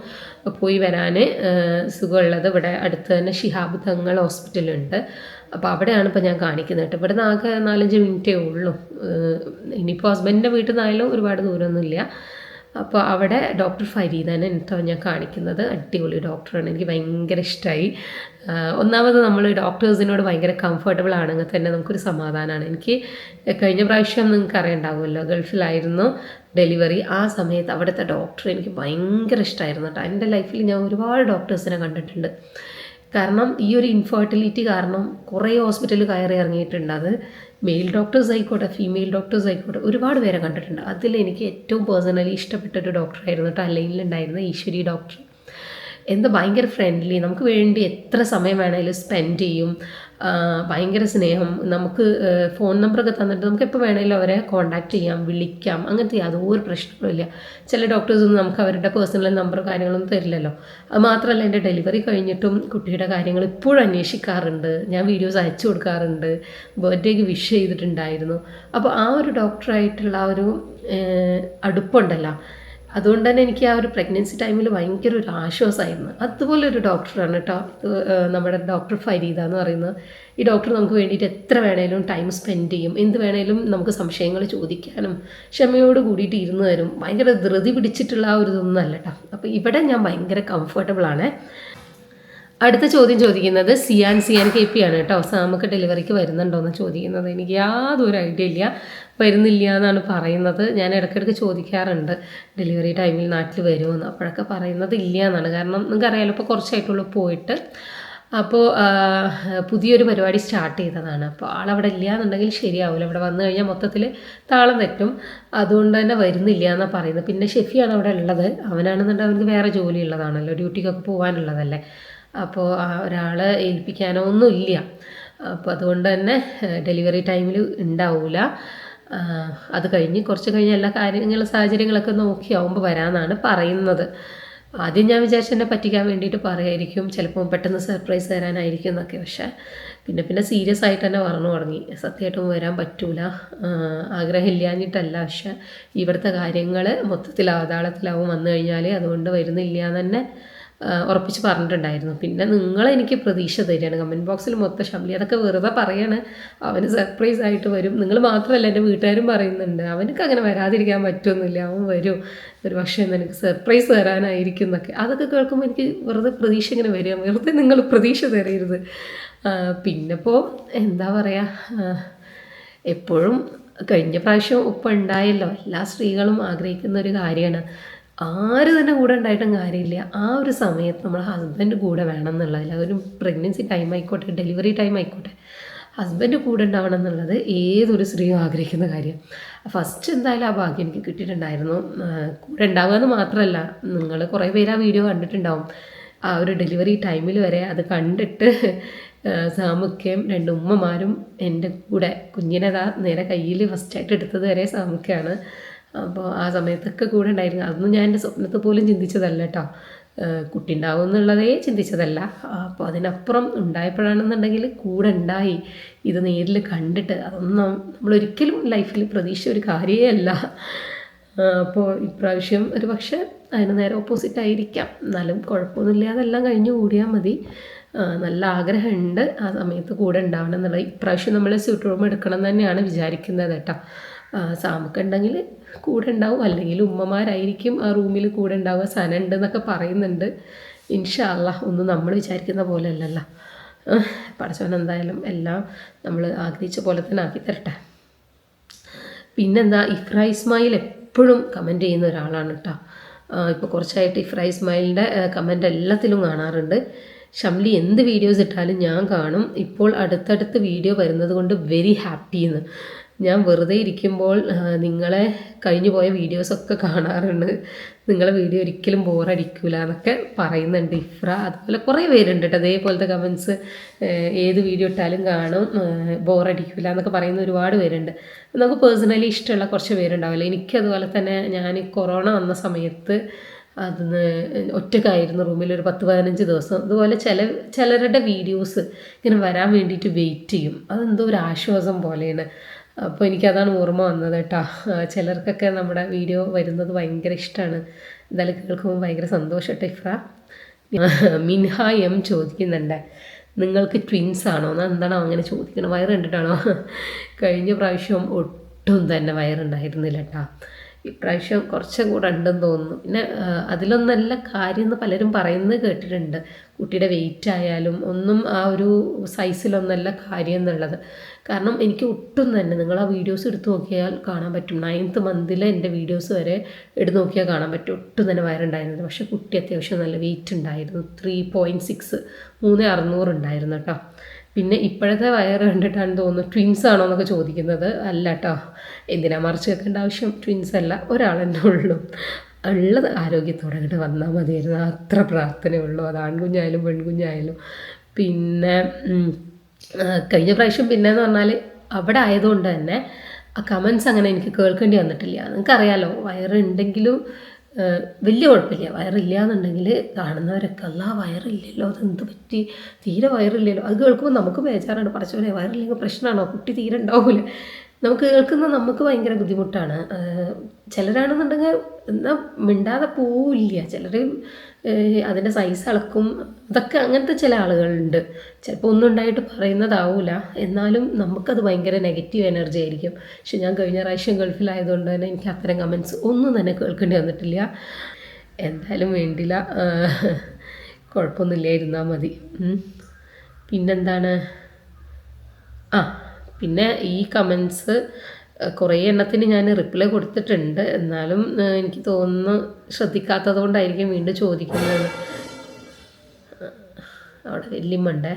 പോയി വരാൻ സുഖമുള്ളത് ഇവിടെ അടുത്ത് തന്നെ ഷിഹാബ് തങ്ങൾ ഹോസ്പിറ്റലുണ്ട്. അപ്പോൾ അവിടെയാണ് ഇപ്പോൾ ഞാൻ കാണിക്കുന്നത് കേട്ടോ. ഇവിടെ നിന്ന് ആകെ നാലഞ്ച് മിനിറ്റേ ഉള്ളൂ. ഇനിയിപ്പോൾ ഹസ്ബൻഡിന്റെ വീട്ടിൽ നിന്നായാലും ഒരുപാട് ദൂരമൊന്നുമില്ല അപ്പോൾ അവിടെ ഡോക്ടർ ഫരീദാണ് എന്നിട്ടോ ഞാൻ കാണിക്കുന്നത് അടിപൊളി ഡോക്ടറാണ്. എനിക്ക് ഭയങ്കര ഇഷ്ടമായി ഒന്നാമത് നമ്മൾ ഡോക്ടേഴ്സിനോട് ഭയങ്കര കംഫർട്ടബിൾ ആണെങ്കിൽ തന്നെ നമുക്കൊരു സമാധാനമാണ് എനിക്ക് കഴിഞ്ഞ പ്രാവശ്യം നിങ്ങൾക്ക് അറിയണ്ടാവുമല്ലോ ഗൾഫിലായിരുന്നു ഡെലിവറി. ആ സമയത്ത് അവിടുത്തെ ഡോക്ടർ എനിക്ക് ഭയങ്കര ഇഷ്ടമായിരുന്നു കേട്ടോ. എന്റെ ലൈഫിൽ ഞാൻ ഒരുപാട് ഡോക്ടേഴ്സിനെ കണ്ടിട്ടുണ്ട്. കാരണം ഈ ഒരു ഇൻഫെർട്ടിലിറ്റി കാരണം കുറേ ഹോസ്പിറ്റലിൽ കയറി ഇറങ്ങിയിട്ടുണ്ട് അത്. മെയിൽ ഡോക്ടേഴ്സ് ആയിക്കോട്ടെ ഫീമെയിൽ ഡോക്ടേഴ്സ് ആയിക്കോട്ടെ ഒരുപാട് പേരെ കണ്ടിട്ടുണ്ട്. അതിൽ എനിക്ക് ഏറ്റവും പേഴ്സണലി ഇഷ്ടപ്പെട്ട ഒരു ഡോക്ടറായിരുന്നു കേട്ടോ ഈശ്വരി ഡോക്ടർ എന്താ ഭയങ്കര ഫ്രണ്ട്ലി നമുക്ക് വേണ്ടി എത്ര സമയം വേണമെങ്കിലും സ്പെൻഡ് ചെയ്യും. ഭയങ്കര സ്നേഹം. നമുക്ക് ഫോൺ നമ്പറൊക്കെ തന്നിട്ട് നമുക്ക് എപ്പോൾ വേണമെങ്കിലും അവരെ കോൺടാക്ട് ചെയ്യാം വിളിക്കാം. അങ്ങനത്തെ യാതൊരു പ്രശ്നവുമില്ല ചില ഡോക്ടേഴ്സൊന്നും നമുക്ക് അവരുടെ പേഴ്സണൽ നമ്പറോ കാര്യങ്ങളൊന്നും തരില്ലല്ലോ. അത് മാത്രമല്ല എന്റെ ഡെലിവറി കഴിഞ്ഞിട്ടും കുട്ടിയുടെ കാര്യങ്ങൾ ഇപ്പോഴും അന്വേഷിക്കാറുണ്ട്. ഞാൻ വീഡിയോസ് അയച്ചു കൊടുക്കാറുണ്ട്. ബർത്ത്ഡേക്ക് വിഷ് ചെയ്തിട്ടുണ്ടായിരുന്നു. അപ്പോൾ ആ ഒരു ഡോക്ടറായിട്ടുള്ള ആ ഒരു അടുപ്പുണ്ടല്ലോ. അതുകൊണ്ട് തന്നെ എനിക്ക് ആ ഒരു പ്രഗ്നൻസി ടൈമിൽ ഭയങ്കര ഒരു ആശ്വാസമായിരുന്നു അതുപോലെ ഒരു ഡോക്ടറാണ് കേട്ടോ നമ്മുടെ ഡോക്ടർ ഫരീദ എന്ന് പറയുന്നത് ഈ ഡോക്ടർ നമുക്ക് വേണ്ടിയിട്ട് എത്ര വേണേലും ടൈം സ്പെൻഡ് ചെയ്യും. എന്ത് വേണേലും നമുക്ക് സംശയങ്ങൾ ചോദിക്കാനും ക്ഷമയോട് കൂടിയിട്ട് ഇരുന്ന് തരും. ഭയങ്കര ധൃതി പിടിച്ചിട്ടുള്ള ആ ഒരു ഇതൊന്നും അല്ല കേട്ടോ അപ്പോൾ ഇവിടെ ഞാൻ ഭയങ്കര കംഫർട്ടബിൾ ആണ്. അടുത്ത ചോദ്യം ചോദിക്കുന്നത് സിയാൻ സിയാൻ കെ പി ആണ് കേട്ടോ. സാമക്ക് ഡെലിവറിക്ക് വരുന്നുണ്ടോയെന്ന് ചോദിക്കുന്നത്. എനിക്ക് യാതൊരു ഐഡിയ ഇല്ല. വരുന്നില്ല എന്നാണ് പറയുന്നത്. ഞാൻ ഇടയ്ക്കിടയ്ക്ക് ചോദിക്കാറുണ്ട്. ഡെലിവറി ടൈമിൽ നാട്ടിൽ വരുമെന്ന്. അപ്പോഴൊക്കെ പറയുന്നത് ഇല്ല എന്നാണ്. കാരണം നിങ്ങൾക്കറിയാലോ ഇപ്പോൾ കുറച്ചായിട്ടുള്ളൂ പോയിട്ട്. അപ്പോൾ പുതിയൊരു പരിപാടി സ്റ്റാർട്ട് ചെയ്തതാണ്. അപ്പോൾ ആളവിടെ ഇല്ല എന്നുണ്ടെങ്കിൽ ശരിയാവില്ല അവിടെ വന്നു കഴിഞ്ഞാൽ മൊത്തത്തിൽ താളം തെറ്റും. അതുകൊണ്ട് തന്നെ വരുന്നില്ല എന്നാണ് പറയുന്നത്. പിന്നെ ഷെഫിയാണ് അവിടെ ഉള്ളത്. അവനാണെന്നുണ്ടെങ്കിൽ അവനക്ക് വേറെ ജോലി ഉള്ളതാണല്ലോ. ഡ്യൂട്ടിക്കൊക്കെ പോകാനുള്ളതല്ലേ അപ്പോൾ ഒരാളെ ഏൽപ്പിക്കാനോ ഒന്നുമില്ല അപ്പോൾ അതുകൊണ്ട് തന്നെ ഡെലിവറി ടൈമിൽ ഉണ്ടാവില്ല അത് കഴിഞ്ഞ് കുറച്ച് കഴിഞ്ഞ് എല്ലാ കാര്യങ്ങളും സാഹചര്യങ്ങളൊക്കെ നോക്കിയാവുമ്പോൾ വരാമെന്നാണ് പറയുന്നത്. ആദ്യം ഞാൻ വിചാരിച്ചു എന്നെ പറ്റിക്കാൻ വേണ്ടിയിട്ട് പറയായിരിക്കും. ചിലപ്പോൾ പെട്ടെന്ന് സർപ്രൈസ് തരാനായിരിക്കും എന്നൊക്കെ. പക്ഷേ പിന്നെ പിന്നെ സീരിയസ് ആയിട്ട് തന്നെ പറഞ്ഞു തുടങ്ങി. സത്യമായിട്ടും വരാൻ പറ്റൂല. ആഗ്രഹമില്ലാഞ്ഞിട്ടല്ല. പക്ഷേ ഇവിടുത്തെ കാര്യങ്ങൾ മൊത്തത്തിൽ അവതാളത്തിലാവും വന്നു കഴിഞ്ഞാൽ അതുകൊണ്ട് വരുന്നില്ല എന്ന് തന്നെ ഉറപ്പിച്ച് പറഞ്ഞിട്ടുണ്ടായിരുന്നു. പിന്നെ നിങ്ങൾ എനിക്ക് പ്രതീക്ഷ തരികയാണ്. കമന്റ് ബോക്സിൽ മൊത്തം ഷംലി അതൊക്കെ വെറുതെ പറയാണ്. അവന് സർപ്രൈസ് ആയിട്ട് വരും. നിങ്ങൾ മാത്രമല്ല എന്റെ വീട്ടുകാരും പറയുന്നുണ്ട്. അവനക്ക് അങ്ങനെ വരാതിരിക്കാൻ പറ്റുമെന്നില്ല അവൻ വരും. ഒരു പക്ഷേ നിനക്ക് സർപ്രൈസ് തരാനായിരിക്കും എന്നൊക്കെ. അതൊക്കെ കേൾക്കുമ്പോൾ എനിക്ക് വെറുതെ പ്രതീക്ഷ ഇങ്ങനെ വരിക. വെറുതെ നിങ്ങൾ പ്രതീക്ഷ തരരുത്. പിന്നിപ്പോൾ എന്താ പറയുക എപ്പോഴും കഴിഞ്ഞ പ്രാവശ്യം ഉപ്പുണ്ടായല്ലോ. എല്ലാ സ്ത്രീകളും ആഗ്രഹിക്കുന്ന ഒരു കാര്യമാണ്. ആര് തന്നെ കൂടെ ഉണ്ടായിട്ടും കാര്യമില്ല. ആ ഒരു സമയത്ത് നമ്മൾ ഹസ്ബൻഡ് കൂടെ വേണം എന്നുള്ളതിൽ ഒരു പ്രഗ്നൻസി ടൈം ആയിക്കോട്ടെ ഡെലിവറി ടൈം ആയിക്കോട്ടെ ഹസ്ബൻഡ് കൂടെ ഉണ്ടാവണം എന്നുള്ളത് ഏതൊരു സ്ത്രീയും ആഗ്രഹിക്കുന്ന കാര്യം. ഫസ്റ്റ് എന്തായാലും ആ ഭാഗ്യം എനിക്ക് കിട്ടിയിട്ടുണ്ടായിരുന്നു. കൂടെ ഉണ്ടാവുക എന്ന് മാത്രമല്ല നിങ്ങൾ കുറേ പേര് ആ വീഡിയോ കണ്ടിട്ടുണ്ടാവും. ആ ഒരു ഡെലിവറി ടൈമിൽ വരെ അത് കണ്ടിട്ട് സാമുഖ്യം രണ്ട് ഉമ്മമാരും എന്റെ കൂടെ കുഞ്ഞിനെ നേരെ കയ്യിൽ ഫസ്റ്റായിട്ട് എടുത്തത് വരെ സാമുക്കയാണ് അപ്പോൾ ആ സമയത്തൊക്കെ കൂടെ ഉണ്ടായിരുന്നു. അതൊന്നും ഞാൻ എന്റെ സ്വപ്നത്തെ പോലും ചിന്തിച്ചതല്ല കേട്ടോ കുട്ടി ഉണ്ടാവും എന്നുള്ളതേ ചിന്തിച്ചതല്ല. അപ്പോൾ അതിനപ്പുറം ഉണ്ടായപ്പോഴാണെന്നുണ്ടെങ്കിൽ കൂടെ ഉണ്ടായി. ഇത് നേരിൽ കണ്ടിട്ട് അതൊന്നും നമ്മളൊരിക്കലും ലൈഫിൽ പ്രതീക്ഷ ഒരു കാര്യമേ അല്ല. അപ്പോൾ ഇപ്രാവശ്യം ഒരു പക്ഷേ അതിന് നേരെ ഓപ്പോസിറ്റ് ആയിരിക്കാം. എന്നാലും കുഴപ്പമൊന്നുമില്ലാതെ അതെല്ലാം കഴിഞ്ഞു കൂടിയാൽ മതി. നല്ല ആഗ്രഹമുണ്ട് ആ സമയത്ത് കൂടെ ഉണ്ടാവണം എന്നുള്ളത് ഇപ്രാവശ്യം നമ്മൾ സ്യൂട്ട് റൂം എടുക്കണം തന്നെയാണ് വിചാരിക്കുന്നത് കേട്ടോ. ആ, സാമക്കുണ്ടെങ്കിൽ കൂടെ ഉണ്ടാവും. അല്ലെങ്കിൽ ഉമ്മമാരായിരിക്കും ആ റൂമിൽ കൂടെ ഉണ്ടാവുക. സന ഉണ്ട് എന്നൊക്കെ പറയുന്നുണ്ട്. ഇൻഷാല്ല ഒന്നും നമ്മൾ വിചാരിക്കുന്ന പോലെ അല്ലല്ലോ. പഠിച്ചവൻ എന്തായാലും എല്ലാം നമ്മൾ ആഗ്രഹിച്ച പോലെ തന്നെ ആക്കി തരട്ടെ. പിന്നെന്താ ഇഫ്ര ഇസ്മായിൽ എപ്പോഴും കമന്റ് ചെയ്യുന്ന ഒരാളാണ് കേട്ടോ. ഇപ്പോൾ കുറച്ചായിട്ട് ഇഫ്ര ഇസ്മായിലിന്റെ കമന്റ് എല്ലാത്തിലും കാണാറുണ്ട്. ഷംലി എന്ത് വീഡിയോസ് ഇട്ടാലും ഞാൻ കാണും. ഇപ്പോൾ അടുത്തടുത്ത് വീഡിയോ വരുന്നത് കൊണ്ട് വെരി ഹാപ്പിന്ന് ഞാൻ വെറുതെ ഇരിക്കുമ്പോൾ നിങ്ങളെ കഴിഞ്ഞു പോയ വീഡിയോസൊക്കെ കാണാറുണ്ട്. നിങ്ങളെ വീഡിയോ ഒരിക്കലും ബോറടിക്കില്ല എന്നൊക്കെ പറയുന്നുണ്ട് ഇഫ്ര. അതുപോലെ കുറേ പേരുണ്ട് കേട്ടോ അതേപോലത്തെ കമൻസ് ഏത് വീഡിയോ ഇട്ടാലും കാണും ബോറടിക്കില്ല എന്നൊക്കെ പറയുന്ന ഒരുപാട് പേരുണ്ട്. നമുക്ക് പേഴ്സണലി ഇഷ്ടമുള്ള കുറച്ച് പേരുണ്ടാവില്ല? എനിക്കതുപോലെ തന്നെ ഞാൻ കൊറോണ വന്ന സമയത്ത് അതിന് ഒറ്റക്കായിരുന്നു റൂമിൽ ഒരു പത്ത് പതിനഞ്ച് ദിവസം. അതുപോലെ ചില ചിലരുടെ വീഡിയോസ് ഇങ്ങനെ വരാൻ വേണ്ടിയിട്ട് വെയിറ്റ് ചെയ്യും. അതെന്തോ ഒരു ആശ്വാസം പോലെയാണ്. അപ്പോൾ എനിക്കതാണ് ഓർമ്മ വന്നത് കേട്ടോ. ചിലർക്കൊക്കെ നമ്മുടെ വീഡിയോ വരുന്നത് ഭയങ്കര ഇഷ്ടമാണ് എന്തായാലും കേൾക്കുമ്പോൾ ഭയങ്കര സന്തോഷം കേട്ടോ ഇഫ്ര. മിൻഹ എം ചോദിക്കുന്നുണ്ട് നിങ്ങൾക്ക് ട്വിൻസ് ആണോ? എന്താണോ അങ്ങനെ ചോദിക്കണം? വയറ് കണ്ടിട്ടാണോ? കഴിഞ്ഞ പ്രാവശ്യം ഒട്ടും തന്നെ വയറുണ്ടായിരുന്നില്ല കേട്ടോ. ഇപ്രാവശ്യം കുറച്ചും കൂടെ ഉണ്ടെന്ന് തോന്നുന്നു. പിന്നെ അതിലൊന്നല്ല കാര്യം എന്ന് പലരും പറയുന്നത് കേട്ടിട്ടുണ്ട്. കുട്ടിയുടെ വെയിറ്റ് ആയാലും ഒന്നും ആ ഒരു സൈസിലൊന്നല്ല കാര്യം എന്നുള്ളത് കാരണം എനിക്ക് ഒട്ടും തന്നെ നിങ്ങൾ ആ വീഡിയോസ് എടുത്തു നോക്കിയാൽ കാണാൻ പറ്റും. നയൻത്ത് മന്തിലെ എന്റെ വീഡിയോസ് വരെ എടുത്തു നോക്കിയാൽ കാണാൻ പറ്റും. ഒട്ടും തന്നെ വയറുണ്ടായിരുന്നില്ല. പക്ഷേ കുട്ടി അത്യാവശ്യം നല്ല വെയിറ്റ് ഉണ്ടായിരുന്നു. ത്രീ പോയിന്റ് സിക്സ് മൂന്ന് അറുന്നൂറ് ഉണ്ടായിരുന്നു കേട്ടോ. പിന്നെ ഇപ്പോഴത്തെ വയറ് കണ്ടിട്ടാണ് തോന്നുന്നു ട്വിൻസ് ആണോ എന്നൊക്കെ ചോദിക്കുന്നത്. അല്ല കേട്ടോ എന്തിനാ മറിച്ച് വെക്കേണ്ട ആവശ്യം? ട്വിൻസ് അല്ല ഒരാളെന്നെ ഉള്ളു ഉള്ളൂ. ഉള്ളത് ആരോഗ്യത്തോടെ അങ്ങോട്ട് വന്നാൽ മതിയായിരുന്നു അത്ര പ്രാർത്ഥനയുള്ളൂ. അത് ആൺകുഞ്ഞായാലും പെൺകുഞ്ഞായാലും. പിന്നെ കഴിഞ്ഞ പ്രാവശ്യം പിന്നെ എന്ന് പറഞ്ഞാൽ അവിടെ ആയതുകൊണ്ട് തന്നെ ആ കമൻസ് അങ്ങനെ എനിക്ക് കേൾക്കേണ്ടി വന്നിട്ടില്ല. നിങ്ങൾക്കറിയാലോ വയറുണ്ടെങ്കിലും വലിയ കുഴപ്പമില്ല. വയറില്ല എന്നുണ്ടെങ്കിൽ കാണുന്നവരൊക്കെ അല്ല വയറില്ലല്ലോ അതെന്ത് പറ്റി? തീരെ വയറില്ലല്ലോ. അത് കേൾക്കുമ്പോൾ നമുക്ക് ബേജാറാണ്. പറച്ചോലെ വയറില്ലെങ്കിൽ പ്രശ്നമാണോ കുട്ടി തീരെ ഉണ്ടാവില്ല നമുക്ക് കേൾക്കുന്ന നമുക്ക് ഭയങ്കര ബുദ്ധിമുട്ടാണ്. ചിലരാണെന്നുണ്ടെങ്കിൽ എന്നാൽ മിണ്ടാതെ പോവില്ല. ചിലർ അതിന്റെ സൈസ് അളക്കും. അതൊക്കെ അങ്ങനത്തെ ചില ആളുകളുണ്ട്. ചിലപ്പോൾ ഒന്നും ഉണ്ടായിട്ട് പറയുന്നതാവില്ല എന്നാലും നമുക്കത് ഭയങ്കര നെഗറ്റീവ് എനർജി ആയിരിക്കും. പക്ഷെ ഞാൻ കഴിഞ്ഞ പ്രാവശ്യം ഗൾഫിലായതുകൊണ്ട് തന്നെ എനിക്ക് അത്തരം കമൻസ് ഒന്നും തന്നെ കേൾക്കേണ്ടി വന്നിട്ടില്ല. എന്തായാലും വേണ്ടില്ല. കുഴപ്പമൊന്നുമില്ലായിരുന്നാൽ മതി. പിന്നെന്താണ്? ആ പിന്നെ ഈ കമൻസ് കുറേ എണ്ണത്തിന് ഞാൻ റിപ്ലൈ കൊടുത്തിട്ടുണ്ട്. എന്നാലും എനിക്ക് തോന്നുന്നു ശ്രദ്ധിക്കാത്തത് കൊണ്ടായിരിക്കും വീണ്ടും ചോദിക്കുന്നത് അവിടെ വല്യമ്മണ്ടേ.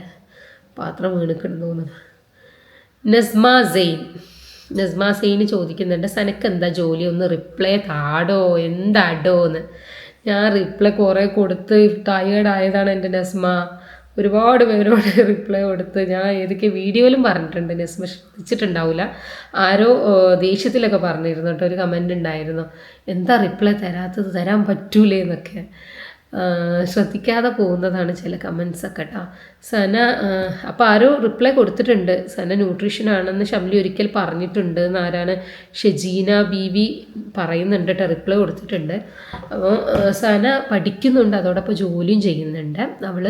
പാത്രം വീണിക്കിടുന്നു തോന്നുന്നു നസ്മ സെയിൻ. നസ്മ സെയിൻ ചോദിക്കുന്നുണ്ട് സനക്ക് എന്താ ജോലി? ഒന്ന് റിപ്ലൈ താടോ? എന്താടോ എന്ന് ഞാൻ റിപ്ലൈ കുറേ കൊടുത്ത് ടയേർഡ് ആയതാണ് എന്റെ നസ്മ. ഒരുപാട് പേരോട് റിപ്ലൈ കൊടുത്ത് ഞാൻ ഏതൊക്കെ വീഡിയോയിലും പറഞ്ഞിട്ടുണ്ട് നസ്മ ശ്രദ്ധിച്ചിട്ടുണ്ടാവില്ല ആരോ ദേഷ്യത്തിലൊക്കെ പറഞ്ഞിരുന്നു കേട്ടോ ഒരു കമന്റ് ഉണ്ടായിരുന്നു. എന്താ റിപ്ലൈ തരാത്തത്? തരാൻ പറ്റൂലേ എന്നൊക്കെ ശ്രദ്ധിക്കാതെ പോകുന്നതാണ് ചില കമൻസ് ഒക്കെ കേട്ടോ സന അപ്പോൾ ആരോ റിപ്ലൈ കൊടുത്തിട്ടുണ്ട്. സന ന്യൂട്രീഷൻ ആണെന്ന് ഷംലി ഒരിക്കൽ പറഞ്ഞിട്ടുണ്ട് എന്ന് ആരാണ് ഷെജീന ബി വി പറയുന്നുണ്ട് കേട്ടോ റിപ്ലൈ കൊടുത്തിട്ടുണ്ട്. അപ്പോൾ സന പഠിക്കുന്നുണ്ട് അതോടൊപ്പം ജോലിയും ചെയ്യുന്നുണ്ട്. അവൾ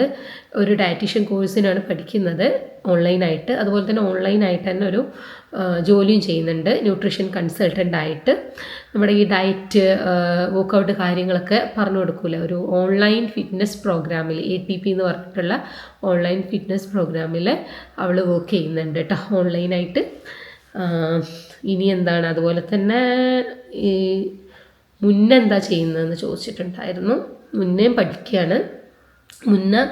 ഒരു ഡയറ്റീഷ്യൻ കോഴ്സിനാണ് പഠിക്കുന്നത് ഓൺലൈനായിട്ട് അതുപോലെ തന്നെ ഓൺലൈനായിട്ട് തന്നെ ഒരു ജോലിയും ചെയ്യുന്നുണ്ട്. ന്യൂട്രീഷൻ കൺസൾട്ടന്റ് ആയിട്ട്. നമ്മുടെ ഈ ഡയറ്റ് വർക്കൗട്ട് കാര്യങ്ങളൊക്കെ പറഞ്ഞു കൊടുക്കൂല? ഒരു ഓൺലൈൻ ഫിറ്റ്നസ് പ്രോഗ്രാമിൽ എ ടി പി എന്ന് പറഞ്ഞിട്ടുള്ള ഓൺലൈൻ ഫിറ്റ്നസ് പ്രോഗ്രാമിൽ അവൾ വർക്ക് ചെയ്യുന്നുണ്ട് കേട്ടോ. ഓൺലൈനായിട്ട് ഇനി എന്താണ്? അതുപോലെ തന്നെ ഈ മുന്നെന്താ ചെയ്യുന്നതെന്ന് ചോദിച്ചിട്ടുണ്ടായിരുന്നു. മുന്നേയും പഠിക്കുകയാണ്. മുന്നേ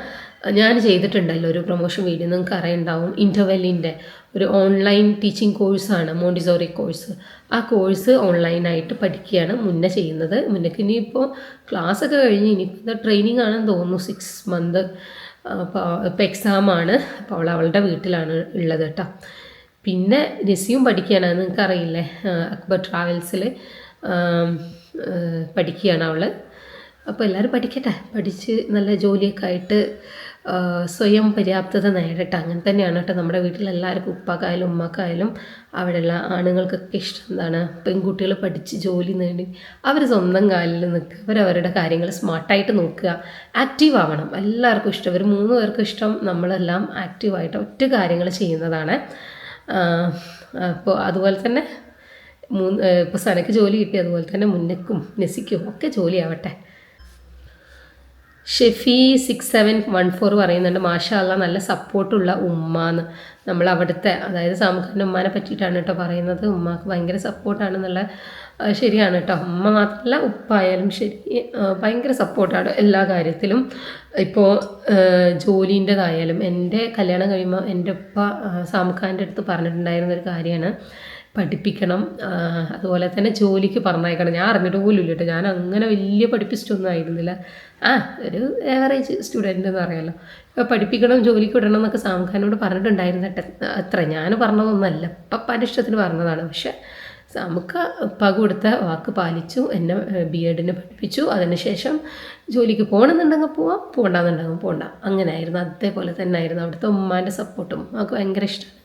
ഞാൻ ചെയ്തിട്ടുണ്ടല്ലോ ഒരു പ്രൊമോഷൻ വീഡിയോ നിങ്ങൾക്ക് അറിയുണ്ടാവും. ഇന്റർവെല്ലിന്റെ ഒരു ഓൺലൈൻ ടീച്ചിങ് കോഴ്സാണ് മോണ്ടിസോറി കോഴ്സ് ആ കോഴ്സ് ഓൺലൈനായിട്ട് പഠിക്കുകയാണ് മുന്നേ ചെയ്യുന്നത്. മുന്നേക്ക് ഇനിയിപ്പോൾ ക്ലാസ്സൊക്കെ കഴിഞ്ഞ് ഇനിയിപ്പോൾ ട്രെയിനിങ് ആണെന്ന് തോന്നുന്നു. സിക്സ് മന്ത് അപ്പോൾ ഇപ്പോൾ എക്സാമാണ് അപ്പോൾ അവൾ അവളുടെ വീട്ടിലാണ് ഉള്ളത് കേട്ടോ. പിന്നെ രസിയും പഠിക്കുകയാണ് നിങ്ങൾക്ക് അറിയില്ലേ? അക്ബർ ട്രാവൽസിൽ പഠിക്കുകയാണ് അവൾ അപ്പോൾ എല്ലാവരും പഠിക്കട്ടെ. പഠിച്ച് നല്ല ജോലിയൊക്കെ ആയിട്ട് സ്വയം പര്യാപ്തത നേടട്ടെ. അങ്ങനെ തന്നെയാണ് കേട്ടോ നമ്മുടെ വീട്ടിലെല്ലാവർക്കും ഉപ്പാക്കായാലും ഉമ്മക്കായാലും അവിടെയുള്ള ആണുങ്ങൾക്കൊക്കെ ഇഷ്ടം എന്താണ് പെൺകുട്ടികൾ പഠിച്ച് ജോലി നേടി അവർ സ്വന്തം കാലിൽ നിൽക്കുക അവരവരുടെ കാര്യങ്ങൾ സ്മാർട്ടായിട്ട് നോക്കുക ആക്റ്റീവ് ആവണം. എല്ലാവർക്കും ഇഷ്ടം. ഒരു മൂന്ന് പേർക്കും ഇഷ്ടം നമ്മളെല്ലാം ആക്റ്റീവായിട്ട് ഒറ്റ കാര്യങ്ങൾ ചെയ്യുന്നതാണ്. അപ്പോൾ അതുപോലെ തന്നെ മൂന്ന് ഇപ്പോൾ സനക്ക് ജോലി കിട്ടി അതുപോലെ തന്നെ മുന്നക്കും നെസിക്കും ഒക്കെ ജോലിയാവട്ടെ Shefi six seven one four പറയുന്നുണ്ട് മാഷാല്ല നല്ല സപ്പോർട്ടുള്ള ഉമ്മാന്ന്. നമ്മൾ അവിടുത്തെ അതായത് സാമുഖാന്റെ ഉമ്മാനെ പറ്റിയിട്ടാണ് കേട്ടോ പറയുന്നത്. ഉമ്മാക്ക് ഭയങ്കര സപ്പോർട്ടാണെന്നുള്ള ശരിയാണ് കേട്ടോ അമ്മ മാത്രമല്ല ഉപ്പായാലും ശരി ഭയങ്കര സപ്പോർട്ടാണ് എല്ലാ കാര്യത്തിലും. ഇപ്പോൾ ജോലീന്റെതായാലും എന്റെ കല്യാണം കഴിയുമ്പോൾ എന്റെ ഉപ്പ സാമുഖാന്റെ അടുത്ത് പറഞ്ഞിട്ടുണ്ടായിരുന്ന ഒരു കാര്യമാണ്. പഠിപ്പിക്കണം. അതുപോലെ തന്നെ ജോലിക്ക് പറഞ്ഞയക്കണം. ഞാൻ അറിഞ്ഞിട്ട് പോലും ഇല്ല കേട്ടോ. ഞാൻ അങ്ങനെ വലിയ പഠിപ്പിച്ചിട്ടൊന്നും ആയിരുന്നില്ല. ആ ഒരു ഏവറേജ് സ്റ്റുഡന്റ് എന്ന് പറയാമല്ലോ ഇപ്പോൾ പഠിപ്പിക്കണം ജോലിക്ക് വിടണം എന്നൊക്കെ സാമുഖാനോട് പറഞ്ഞിട്ടുണ്ടായിരുന്നു അത്ര ഞാൻ പറഞ്ഞതൊന്നുമല്ല പപ്പാന്റെ ഇഷ്ടത്തിന് പറഞ്ഞതാണ്. പക്ഷേ നമുക്ക് പക കൊടുത്ത വാക്ക് പാലിച്ചു. എന്നെ ബി എഡിന് പഠിപ്പിച്ചു. അതിനുശേഷം ജോലിക്ക് പോകണമെന്നുണ്ടെങ്കിൽ പോവാം. പോകണ്ടെന്നുണ്ടെങ്കിൽ പോകണ്ട. അങ്ങനെയായിരുന്നു. അതേപോലെ തന്നെ ആയിരുന്നു അവിടുത്തെ ഉമ്മാന്റെ സപ്പോർട്ടും നമുക്ക് ഭയങ്കര ഇഷ്ടമാണ്.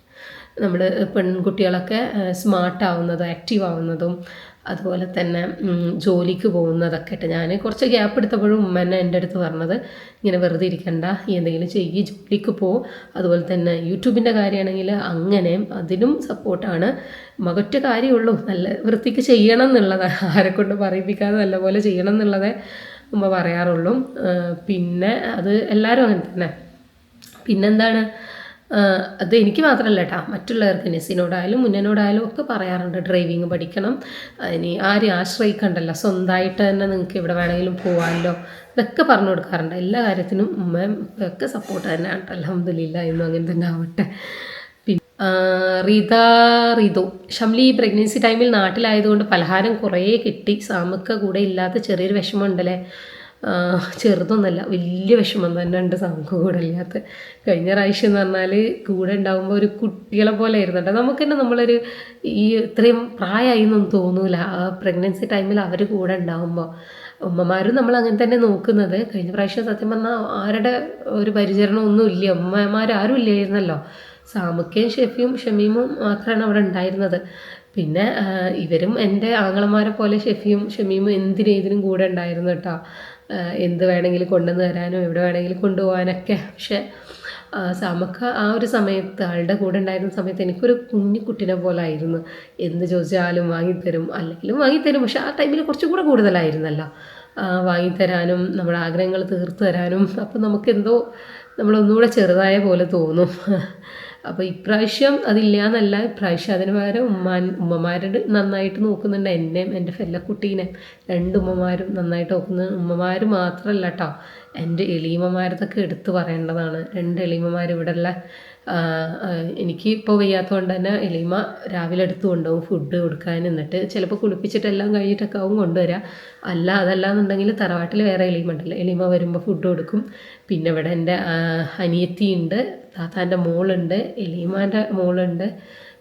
നമ്മൾ പെൺകുട്ടികളൊക്കെ സ്മാർട്ട് ആവുന്നതും ആക്റ്റീവ് ആവുന്നതും അതുപോലെ തന്നെ ജോലിക്ക് പോകുന്നതൊക്കെ ആയിട്ട് ഞാൻ കുറച്ച് ഗ്യാപ്പ് എടുത്തപ്പോഴും ഉമ്മ എന്നെ എന്റെ അടുത്ത് പറഞ്ഞത് ഇങ്ങനെ വെറുതെ ഇരിക്കണ്ട എന്തെങ്കിലും ചെയ്യ് ജോലിക്ക് പോ. അതുപോലെ തന്നെ യൂട്യൂബിന്റെ കാര്യമാണെങ്കിൽ അങ്ങനെ അതിനും സപ്പോർട്ടാണ് മകറ്റ കാര്യമുള്ളൂ നല്ല വൃത്തിക്ക് ചെയ്യണം എന്നുള്ളത്. ആരെ കൊണ്ട് പറയിപ്പിക്കാതെ നല്ലപോലെ ചെയ്യണം എന്നുള്ളതേ ഉമ്മ പറയാറുള്ളൂ. പിന്നെ അത് എല്ലാവരും അങ്ങനെ തന്നെ. പിന്നെന്താണ്? അത് എനിക്ക് മാത്രമല്ല കേട്ടോ മറ്റുള്ളവർക്ക് നെസ്സിനോടായാലും മുന്നനോടായാലും ഒക്കെ പറയാറുണ്ട്. ഡ്രൈവിങ് പഠിക്കണം. ഇനി ആരെയും ആശ്രയിക്കണ്ടല്ലോ. സ്വന്തമായിട്ട് തന്നെ നിങ്ങൾക്ക് എവിടെ വേണമെങ്കിലും പോകാമല്ലോ ഇതൊക്കെ പറഞ്ഞു കൊടുക്കാറുണ്ട്. എല്ലാ കാര്യത്തിനും ഉമ്മയും ഒക്കെ സപ്പോർട്ട് തന്നെയാണ് അലഹമില്ല എന്നും അങ്ങനെ തന്നെ ആവട്ടെ. റിതു റീത ഷംലി ഷംലി പ്രഗ്നൻസി ടൈമിൽ നാട്ടിലായതുകൊണ്ട് പലഹാരം കുറേ കിട്ടി. സാമക്ക കൂടെ ഇല്ലാത്ത ചെറിയൊരു വിഷമമുണ്ടല്ലേ? ചെറുതൊന്നല്ല വലിയ വിഷമം തന്നെ ഉണ്ട് സാമക്ക കൂടെ ഇല്ലാത്ത കഴിഞ്ഞ പ്രാവശ്യം എന്ന് പറഞ്ഞാൽ കൂടെ ഉണ്ടാകുമ്പോൾ ഒരു കുട്ടികളെ പോലെ ആയിരുന്നു കേട്ടോ. നമുക്ക് തന്നെ നമ്മളൊരു ഈ ഇത്രയും പ്രായമായി എന്നൊന്നും തോന്നൂല പ്രഗ്നൻസി ടൈമിൽ അവർ കൂടെ ഉണ്ടാകുമ്പോൾ ഉമ്മമാരും നമ്മൾ അങ്ങനെ തന്നെ നോക്കുന്നത്. കഴിഞ്ഞ പ്രാവശ്യം സത്യം പറഞ്ഞാൽ ആരുടെ ഒരു പരിചരണം ഇല്ല. ഉമ്മമാരും ഇല്ലായിരുന്നല്ലോ. സാമുക്കയും ഷെഫിയും ഷമീമും മാത്രമാണ് അവിടെ ഉണ്ടായിരുന്നത്. പിന്നെ ഇവരും എന്റെ ആങ്ങളമാരെ പോലെ ഷെഫിയും ഷമീമും എന്തിനേതിനും കൂടെ ഉണ്ടായിരുന്നു കേട്ടോ. എന്ത് വേണമെങ്കിലും കൊണ്ടുവന്ന് തരാനും എവിടെ വേണമെങ്കിലും കൊണ്ടുപോകാനൊക്കെ. പക്ഷേ സാമക്ക ആ ഒരു സമയത്ത് ആളുടെ കൂടെ ഉണ്ടായിരുന്ന സമയത്ത് എനിക്കൊരു കുഞ്ഞു കുട്ടിനെ പോലെ ആയിരുന്നു എന്ത് ചോദിച്ചാലും വാങ്ങിത്തരും അല്ലെങ്കിലും വാങ്ങിത്തരും. പക്ഷെ ആ ടൈമിൽ കുറച്ചും കൂടെ കൂടുതലായിരുന്നല്ലോ. വാങ്ങിത്തരാനും നമ്മുടെ ആഗ്രഹങ്ങൾ തീർത്തു തരാനും. അപ്പം നമുക്കെന്തോ നമ്മളൊന്നുകൂടെ ചെറുതായ പോലെ തോന്നും. അപ്പോൾ ഇപ്രാവശ്യം അതില്ല എന്നല്ല ഇപ്രാവശ്യം അതിന് പകരം ഉമ്മാൻ ഉമ്മമാരുടെ നന്നായിട്ട് നോക്കുന്നുണ്ട്. എന്നെയും എന്റെ ഫെല്ലക്കുട്ടീനെ രണ്ട് ഉമ്മമാരും നന്നായിട്ട് നോക്കുന്ന. ഉമ്മമാർ മാത്രമല്ല കേട്ടോ എന്റെ എളീമമാരതൊക്കെ എടുത്തു പറയേണ്ടതാണ്. രണ്ട് എളീമമാർ ഇവിടെയുള്ള ആ, ആ, എനിക്ക് ഇപ്പോൾ വയ്യാത്തതുകൊണ്ട് തന്നെ എളീമ രാവിലെ എടുത്തു കൊണ്ടുപോകും ഫുഡ് കൊടുക്കാൻ എന്നിട്ട് ചിലപ്പോൾ കുളിപ്പിച്ചിട്ടെല്ലാം കഴിഞ്ഞിട്ടൊക്കെ ആവും കൊണ്ടുവരിക അല്ല അതല്ല എന്നുണ്ടെങ്കിൽ തറവാട്ടിൽ വേറെ എളീമ ഉണ്ടല്ലോ. എളീമ വരുമ്പോൾ ഫുഡ് കൊടുക്കും. പിന്നെ ഇവിടെ എന്റെ അനിയത്തിയുണ്ട് താത്താന്റെ മോളുണ്ട് എലീമാന്റെ മോളുണ്ട്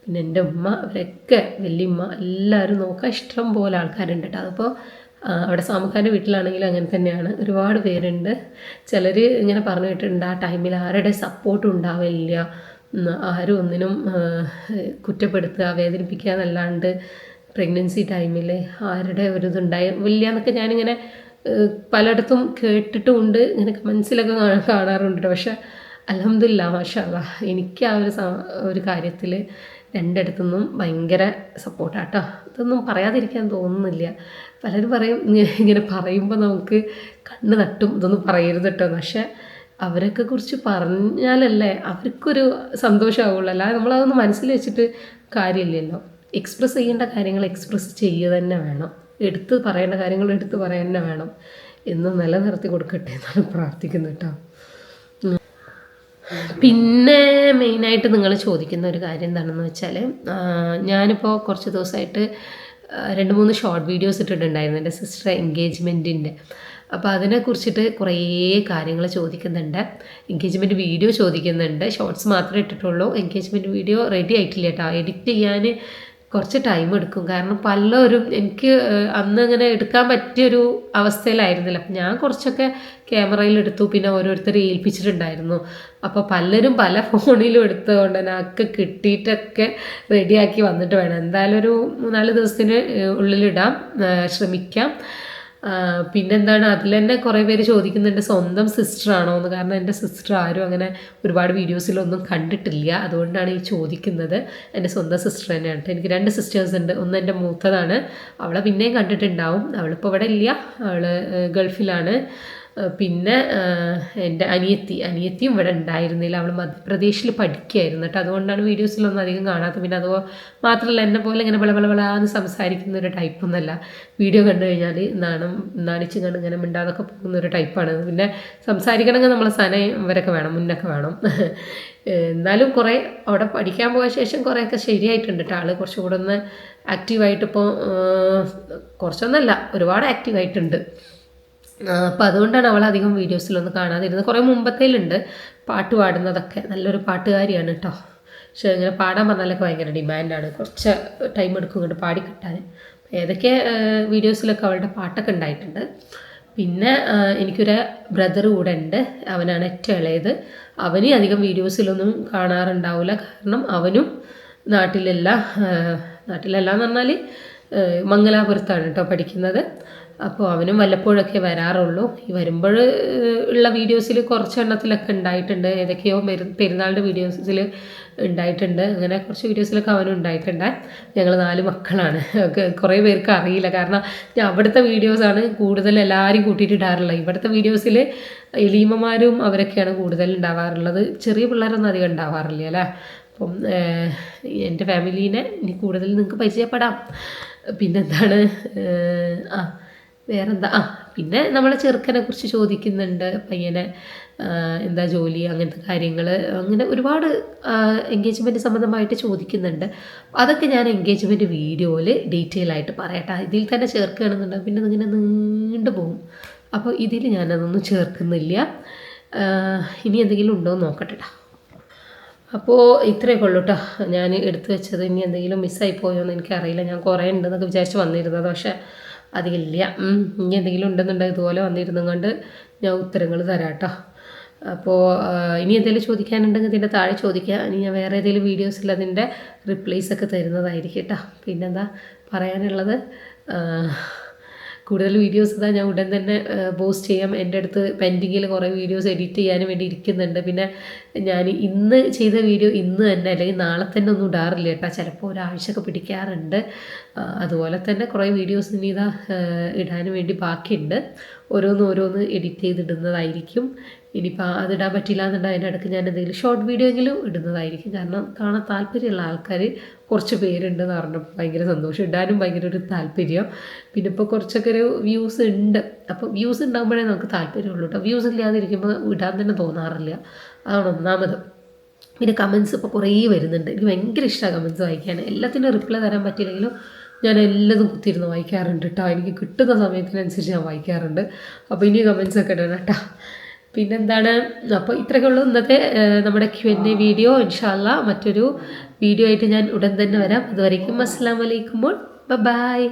പിന്നെ എന്റെ ഉമ്മ അവരൊക്കെ വലിയ ഉമ്മ എല്ലാവരും നോക്കാൻ ഇഷ്ടം പോലെ ആൾക്കാരുണ്ട് കേട്ടോ. അതിപ്പോൾ അവിടെ സ്വാമിക്കാരുടെ വീട്ടിലാണെങ്കിലും അങ്ങനെ തന്നെയാണ്. ഒരുപാട് പേരുണ്ട്. ചിലർ ഇങ്ങനെ പറഞ്ഞു കേട്ടിട്ടുണ്ട് ആ ടൈമിൽ ആരുടെ സപ്പോർട്ട് ഉണ്ടാവില്ല ആരും ഒന്നിനും കുറ്റപ്പെടുത്തുക വേദനിപ്പിക്കുക എന്നല്ലാണ്ട് പ്രഗ്നൻസി ടൈമിൽ ആരുടെ ഒരു ഇതുണ്ടായി ഇല്ല എന്നൊക്കെ ഞാനിങ്ങനെ പലയിടത്തും കേട്ടിട്ടുമുണ്ട് ഇങ്ങനെ മനസ്സിലൊക്കെ കാണാറുണ്ട്. പക്ഷേ പക്ഷെ അലഹമില്ല മാഷല്ല എനിക്ക് ആ ഒരു ഒരു കാര്യത്തിൽ രണ്ടിടത്തുനിന്നും ഭയങ്കര സപ്പോർട്ടാണ് കേട്ടോ ഇതൊന്നും പറയാതിരിക്കാൻ തോന്നുന്നില്ല. പലരും പറയും ഇങ്ങ- ഇങ്ങനെ പറയുമ്പോൾ നമുക്ക് കണ്ണ് തട്ടും ഇതൊന്നും പറയരുത് കേട്ടോ പക്ഷെ അവരൊക്കെ കുറിച്ച് പറഞ്ഞാലല്ലേ അവർക്കൊരു സന്തോഷമാവുള്ളൂ. അല്ലാതെ നമ്മളതൊന്ന് മനസ്സിൽ വെച്ചിട്ട് കാര്യമില്ലല്ലോ. എക്സ്പ്രസ് ചെയ്യേണ്ട കാര്യങ്ങൾ എക്സ്പ്രസ് ചെയ്യുക തന്നെ വേണം. എടുത്ത് പറയേണ്ട കാര്യങ്ങൾ എടുത്ത് പറയാൻ തന്നെ വേണം. എന്ന് നിലനിർത്തി കൊടുക്കട്ടെ എന്നാണ് പ്രാർത്ഥിക്കുന്നത് കേട്ടോ പിന്നെ മെയിനായിട്ട് നിങ്ങൾ ചോദിക്കുന്ന ഒരു കാര്യം എന്താണെന്ന് വെച്ചാൽ ഞാനിപ്പോൾ കുറച്ച് ദിവസമായിട്ട് രണ്ട് മൂന്ന് ഷോർട്ട് വീഡിയോസ് ഇട്ടിട്ടുണ്ടായിരുന്നു എന്റെ സിസ്റ്റർ എൻഗേജ്മെന്റിന്റെ അപ്പോൾ അതിനെക്കുറിച്ചിട്ട് കുറേ കാര്യങ്ങൾ ചോദിക്കുന്നുണ്ട്. എൻഗേജ്മെന്റ് വീഡിയോ ചോദിക്കുന്നുണ്ട്. ഷോർട്സ് മാത്രമേ ഇട്ടിട്ടുള്ളൂ. എൻഗേജ്മെന്റ് വീഡിയോ റെഡി ആയിട്ടില്ല കേട്ടോ. എഡിറ്റ് ചെയ്യാൻ കുറച്ച് ടൈം എടുക്കും. കാരണം പലരും എനിക്ക് അന്ന് അങ്ങനെ എടുക്കാൻ പറ്റിയൊരു അവസ്ഥയിലായിരുന്നില്ല. അപ്പം ഞാൻ കുറച്ചൊക്കെ ക്യാമറയിൽ എടുത്തു. പിന്നെ ഓരോരുത്തരെ ഏൽപ്പിച്ചിട്ടുണ്ടായിരുന്നു. അപ്പോൾ പലരും പല [LAUGHS] ഫോണിലും എടുത്തതുകൊണ്ട് തന്നെ ഒക്കെ കിട്ടിയിട്ടൊക്കെ റെഡിയാക്കി വന്നിട്ട് വേണം. എന്തായാലും ഒരു മൂന്നാൽ ദിവസത്തിന് ഉള്ളിലിടാം. ശ്രമിക്കാം. പിന്നെന്താണ്? അതിൽ തന്നെ കുറേ പേര് ചോദിക്കുന്നുണ്ട് സ്വന്തം സിസ്റ്റർ ആണോ? എന്ന്. കാരണം എന്റെ സിസ്റ്റർ ആരും അങ്ങനെ ഒരുപാട് വീഡിയോസിലൊന്നും കണ്ടിട്ടില്ല. അതുകൊണ്ടാണ് ഈ ചോദിക്കുന്നത്. എന്റെ സ്വന്തം സിസ്റ്റർ തന്നെയാണ്. എനിക്ക് രണ്ട് സിസ്റ്റേഴ്സ് ഉണ്ട്. ഒന്ന് എന്റെ മൂത്തതാണ്. അവളെ പിന്നെയും കണ്ടിട്ടുണ്ടാവും. അവളിപ്പോൾ ഇവിടെ ഇല്ല. അവൾ ഗൾഫിലാണ്. പിന്നെ എന്റെ അനിയത്തി അനിയത്തിയും ഇവിടെ ഉണ്ടായിരുന്നില്ല. അവൾ മധ്യപ്രദേശിൽ പഠിക്കുകയായിരുന്നു കേട്ടോ. അതുകൊണ്ടാണ് വീഡിയോസിലൊന്നും അധികം കാണാത്തത്. പിന്നെ അതോ മാത്രമല്ല എന്നെ പോലെ ഇങ്ങനെ വിള ബള ബളാന്ന് സംസാരിക്കുന്ന ഒരു ടൈപ്പൊന്നുമല്ല വീഡിയോ കണ്ടു കഴിഞ്ഞാൽ നാണം നാണിച്ച് കണ്ട് ഇങ്ങനെ മിണ്ടാതൊക്കെ പോകുന്ന ഒരു ടൈപ്പാണ് പിന്നെ സംസാരിക്കണമെങ്കിൽ നമ്മളെ സനയം ഇവരൊക്കെ വേണം മുന്നൊക്കെ വേണം. എന്നാലും കുറേ അവിടെ പഠിക്കാൻ പോയ ശേഷം കുറേയൊക്കെ ശരിയായിട്ടുണ്ട് കേട്ടോ. ആൾ കുറച്ചും കൂടെ ഒന്ന് ആക്റ്റീവായിട്ടിപ്പോൾ കുറച്ചൊന്നല്ല ഒരുപാട് ആക്റ്റീവായിട്ടുണ്ട് അപ്പോൾ അതുകൊണ്ടാണ് അവൾ അധികം വീഡിയോസിലൊന്നും കാണാതിരുന്നത്. കുറേ മുമ്പത്തേലുണ്ട് പാട്ട് പാടുന്നതൊക്കെ. നല്ലൊരു പാട്ടുകാരിയാണ് കേട്ടോ പക്ഷേ ഇങ്ങനെ പാടാൻ പറഞ്ഞാലൊക്കെ ഭയങ്കര ഡിമാൻഡാണ്. കുറച്ച് ടൈം എടുക്കും ഇങ്ങോട്ട് പാടി കിട്ടാൻ ഏതൊക്കെ വീഡിയോസിലൊക്കെ അവളുടെ പാട്ടൊക്കെ ഉണ്ടായിട്ടുണ്ട്. പിന്നെ എനിക്കൊരു ബ്രദർ കൂടെ ഉണ്ട്. അവനാണ് ഏറ്റവും ഇളയത്. അവന് അധികം വീഡിയോസിലൊന്നും കാണാറുണ്ടാവില്ല കാരണം അവനും നാട്ടിലല്ല നാട്ടിലല്ല എന്ന് പറഞ്ഞാൽ മംഗലാപുരത്താണ് കേട്ടോ പഠിക്കുന്നത്. അപ്പോൾ അവനും വല്ലപ്പോഴൊക്കെ വരാറുള്ളൂ. ഈ വരുമ്പോൾ ഉള്ള വീഡിയോസിൽ കുറച്ച് എണ്ണത്തിലൊക്കെ ഉണ്ടായിട്ടുണ്ട്. ഏതൊക്കെയോ പെരു പെരുന്നാളിന്റെ വീഡിയോസിൽ ഉണ്ടായിട്ടുണ്ട്. അങ്ങനെ കുറച്ച് വീഡിയോസിലൊക്കെ അവനും ഉണ്ടായിട്ടുണ്ട്. ഞങ്ങൾ നാല് മക്കളാണ്. കുറേ പേർക്ക് അറിയില്ല. കാരണം ഞാൻ അവിടുത്തെ വീഡിയോസാണ് കൂടുതൽ എല്ലാവരും കൂട്ടിയിട്ട് ഇടാറുള്ളത്. ഇവിടുത്തെ വീഡിയോസിൽ എലീമമാരും അവരൊക്കെയാണ് കൂടുതൽ ഉണ്ടാവാറുള്ളത്. ചെറിയ പിള്ളേരൊന്നും അധികം ഉണ്ടാവാറില്ല അല്ലേ? അപ്പം എന്റെ ഫാമിലീനെ ഇനി കൂടുതൽ നിങ്ങൾക്ക് പരിചയപ്പെടാം. പിന്നെന്താണ് ആ വേറെന്താ? ആ പിന്നെ നമ്മളെ ചെറുക്കനെ കുറിച്ച് ചോദിക്കുന്നുണ്ട് പയ്യനെ എന്താ ജോലി അങ്ങനത്തെ കാര്യങ്ങൾ അങ്ങനെ ഒരുപാട് എൻഗേജ്മെന്റ് സംബന്ധമായിട്ട് ചോദിക്കുന്നുണ്ട്. അതൊക്കെ ഞാൻ എൻഗേജ്മെന്റ് വീഡിയോയിൽ ഡീറ്റെയിൽ ആയിട്ട് പറയട്ടെ. ഇതിൽ തന്നെ ചേർക്കുകയാണെന്നുണ്ടെങ്കിൽ പിന്നെ ഇങ്ങനെ നീണ്ടു പോകും. അപ്പോൾ ഇതിൽ ഞാനതൊന്നും ചേർക്കുന്നില്ല. ഇനി എന്തെങ്കിലും ഉണ്ടോ എന്ന് നോക്കട്ടെ അപ്പോൾ ഇത്രയൊക്കെ ഉള്ളൂ കേട്ടോ ഞാൻ എടുത്തു വെച്ചത് ഇനി എന്തെങ്കിലും മിസ്സായി പോയോ എന്ന് എനിക്കറിയില്ല. ഞാൻ കുറേ ഉണ്ടെന്നൊക്കെ വിചാരിച്ച് വന്നിരുന്നത്. പക്ഷേ അതിലില്ല. ഉം, ഇനി എന്തെങ്കിലും ഉണ്ടെന്നുണ്ടെങ്കിൽ ഇതുപോലെ വന്നിരുന്നും കൊണ്ട് ഞാൻ ഉത്തരങ്ങൾ തരാം അപ്പോൾ ഇനി എന്തെങ്കിലും ചോദിക്കാനുണ്ടെങ്കിൽ ഇതിന്റെ താഴെ ചോദിക്കുക ഇനി ഞാൻ വേറെ ഏതെങ്കിലും വീഡിയോസിൽ അതിന്റെ റിപ്ലൈസ് ഒക്കെ തരുന്നതായിരിക്കും കേട്ടോ പിന്നെന്താ പറയാനുള്ളത്? കൂടുതൽ വീഡിയോസ് ഇതാ ഞാൻ ഉടൻ തന്നെ പോസ്റ്റ് ചെയ്യാം. എന്റെ അടുത്ത് പെൻഡിങ്ങിൽ കുറേ വീഡിയോസ് എഡിറ്റ് ചെയ്യാനും വേണ്ടി ഇരിക്കുന്നുണ്ട്. പിന്നെ ഞാൻ ഇന്ന് ചെയ്ത വീഡിയോ ഇന്ന് തന്നെ അല്ലെങ്കിൽ നാളെ തന്നെ ഒന്നും ഇടാറില്ല കേട്ടോ. ചിലപ്പോൾ ഒരാഴ്ചയൊക്കെ പിടിക്കാറുണ്ട്. അതുപോലെ തന്നെ കുറേ വീഡിയോസ് ഇനി ഇതാ ഇടാനും വേണ്ടി ബാക്കിയുണ്ട്. ഓരോന്ന് ഓരോന്ന് എഡിറ്റ് ചെയ്തിടുന്നതായിരിക്കും. ഇനിയിപ്പോൾ അതിടാൻ പറ്റില്ല എന്നുണ്ടെങ്കിൽ ഇടയ്ക്ക് ഞാൻ എന്തെങ്കിലും ഷോർട്ട് വീഡിയോ എങ്കിലും ഇടുന്നതായിരിക്കും. കാരണം കാണാൻ താല്പര്യമുള്ള ആൾക്കാർ കുറച്ച് പേരുണ്ട് എന്ന് പറഞ്ഞപ്പോൾ ഭയങ്കര സന്തോഷം. ഇടാനും ഭയങ്കര ഒരു താല്പര്യം. പിന്നെ ഇപ്പോൾ കുറച്ചൊക്കെ ഒരു വ്യൂസ് ഉണ്ട്. അപ്പോൾ വ്യൂസ് ഉണ്ടാകുമ്പോഴേ നമുക്ക് താല്പര്യമുള്ളൂ കേട്ടോ വ്യൂസ് ഇല്ലാതിരിക്കുമ്പോൾ ഇടാൻ തന്നെ തോന്നാറില്ല. അതാണ് ഒന്നാമത്. പിന്നെ കമൻസ് ഇപ്പോൾ കുറേ വരുന്നുണ്ട്. എനിക്ക് ഭയങ്കര ഇഷ്ടമാണ് കമൻസ് വായിക്കാൻ. എല്ലാത്തിനും റിപ്ലൈ തരാൻ പറ്റിയില്ലെങ്കിലും ഞാൻ എല്ലാതും കുത്തിയിരുന്ന് വായിക്കാറുണ്ട് കേട്ടോ എനിക്ക് കിട്ടുന്ന സമയത്തിനനുസരിച്ച് ഞാൻ വായിക്കാറുണ്ട്. അപ്പോൾ ഇനി കമൻസ് ഒക്കെ ഇടണം കേട്ടോ പിന്നെന്താണ്? അപ്പോൾ ഇത്രയൊക്കെ ഉള്ളൂ. ഇന്നത്തെ നമ്മുടെ ക്യു എൻ എ വീഡിയോ ഇൻഷാല്ല മറ്റൊരു വീഡിയോ ആയിട്ട് ഞാൻ ഉടൻ തന്നെ വരാം. അതുവരേക്കും അസ്സാം വലൈക്കുമ്പോൾ ബ ബൈ.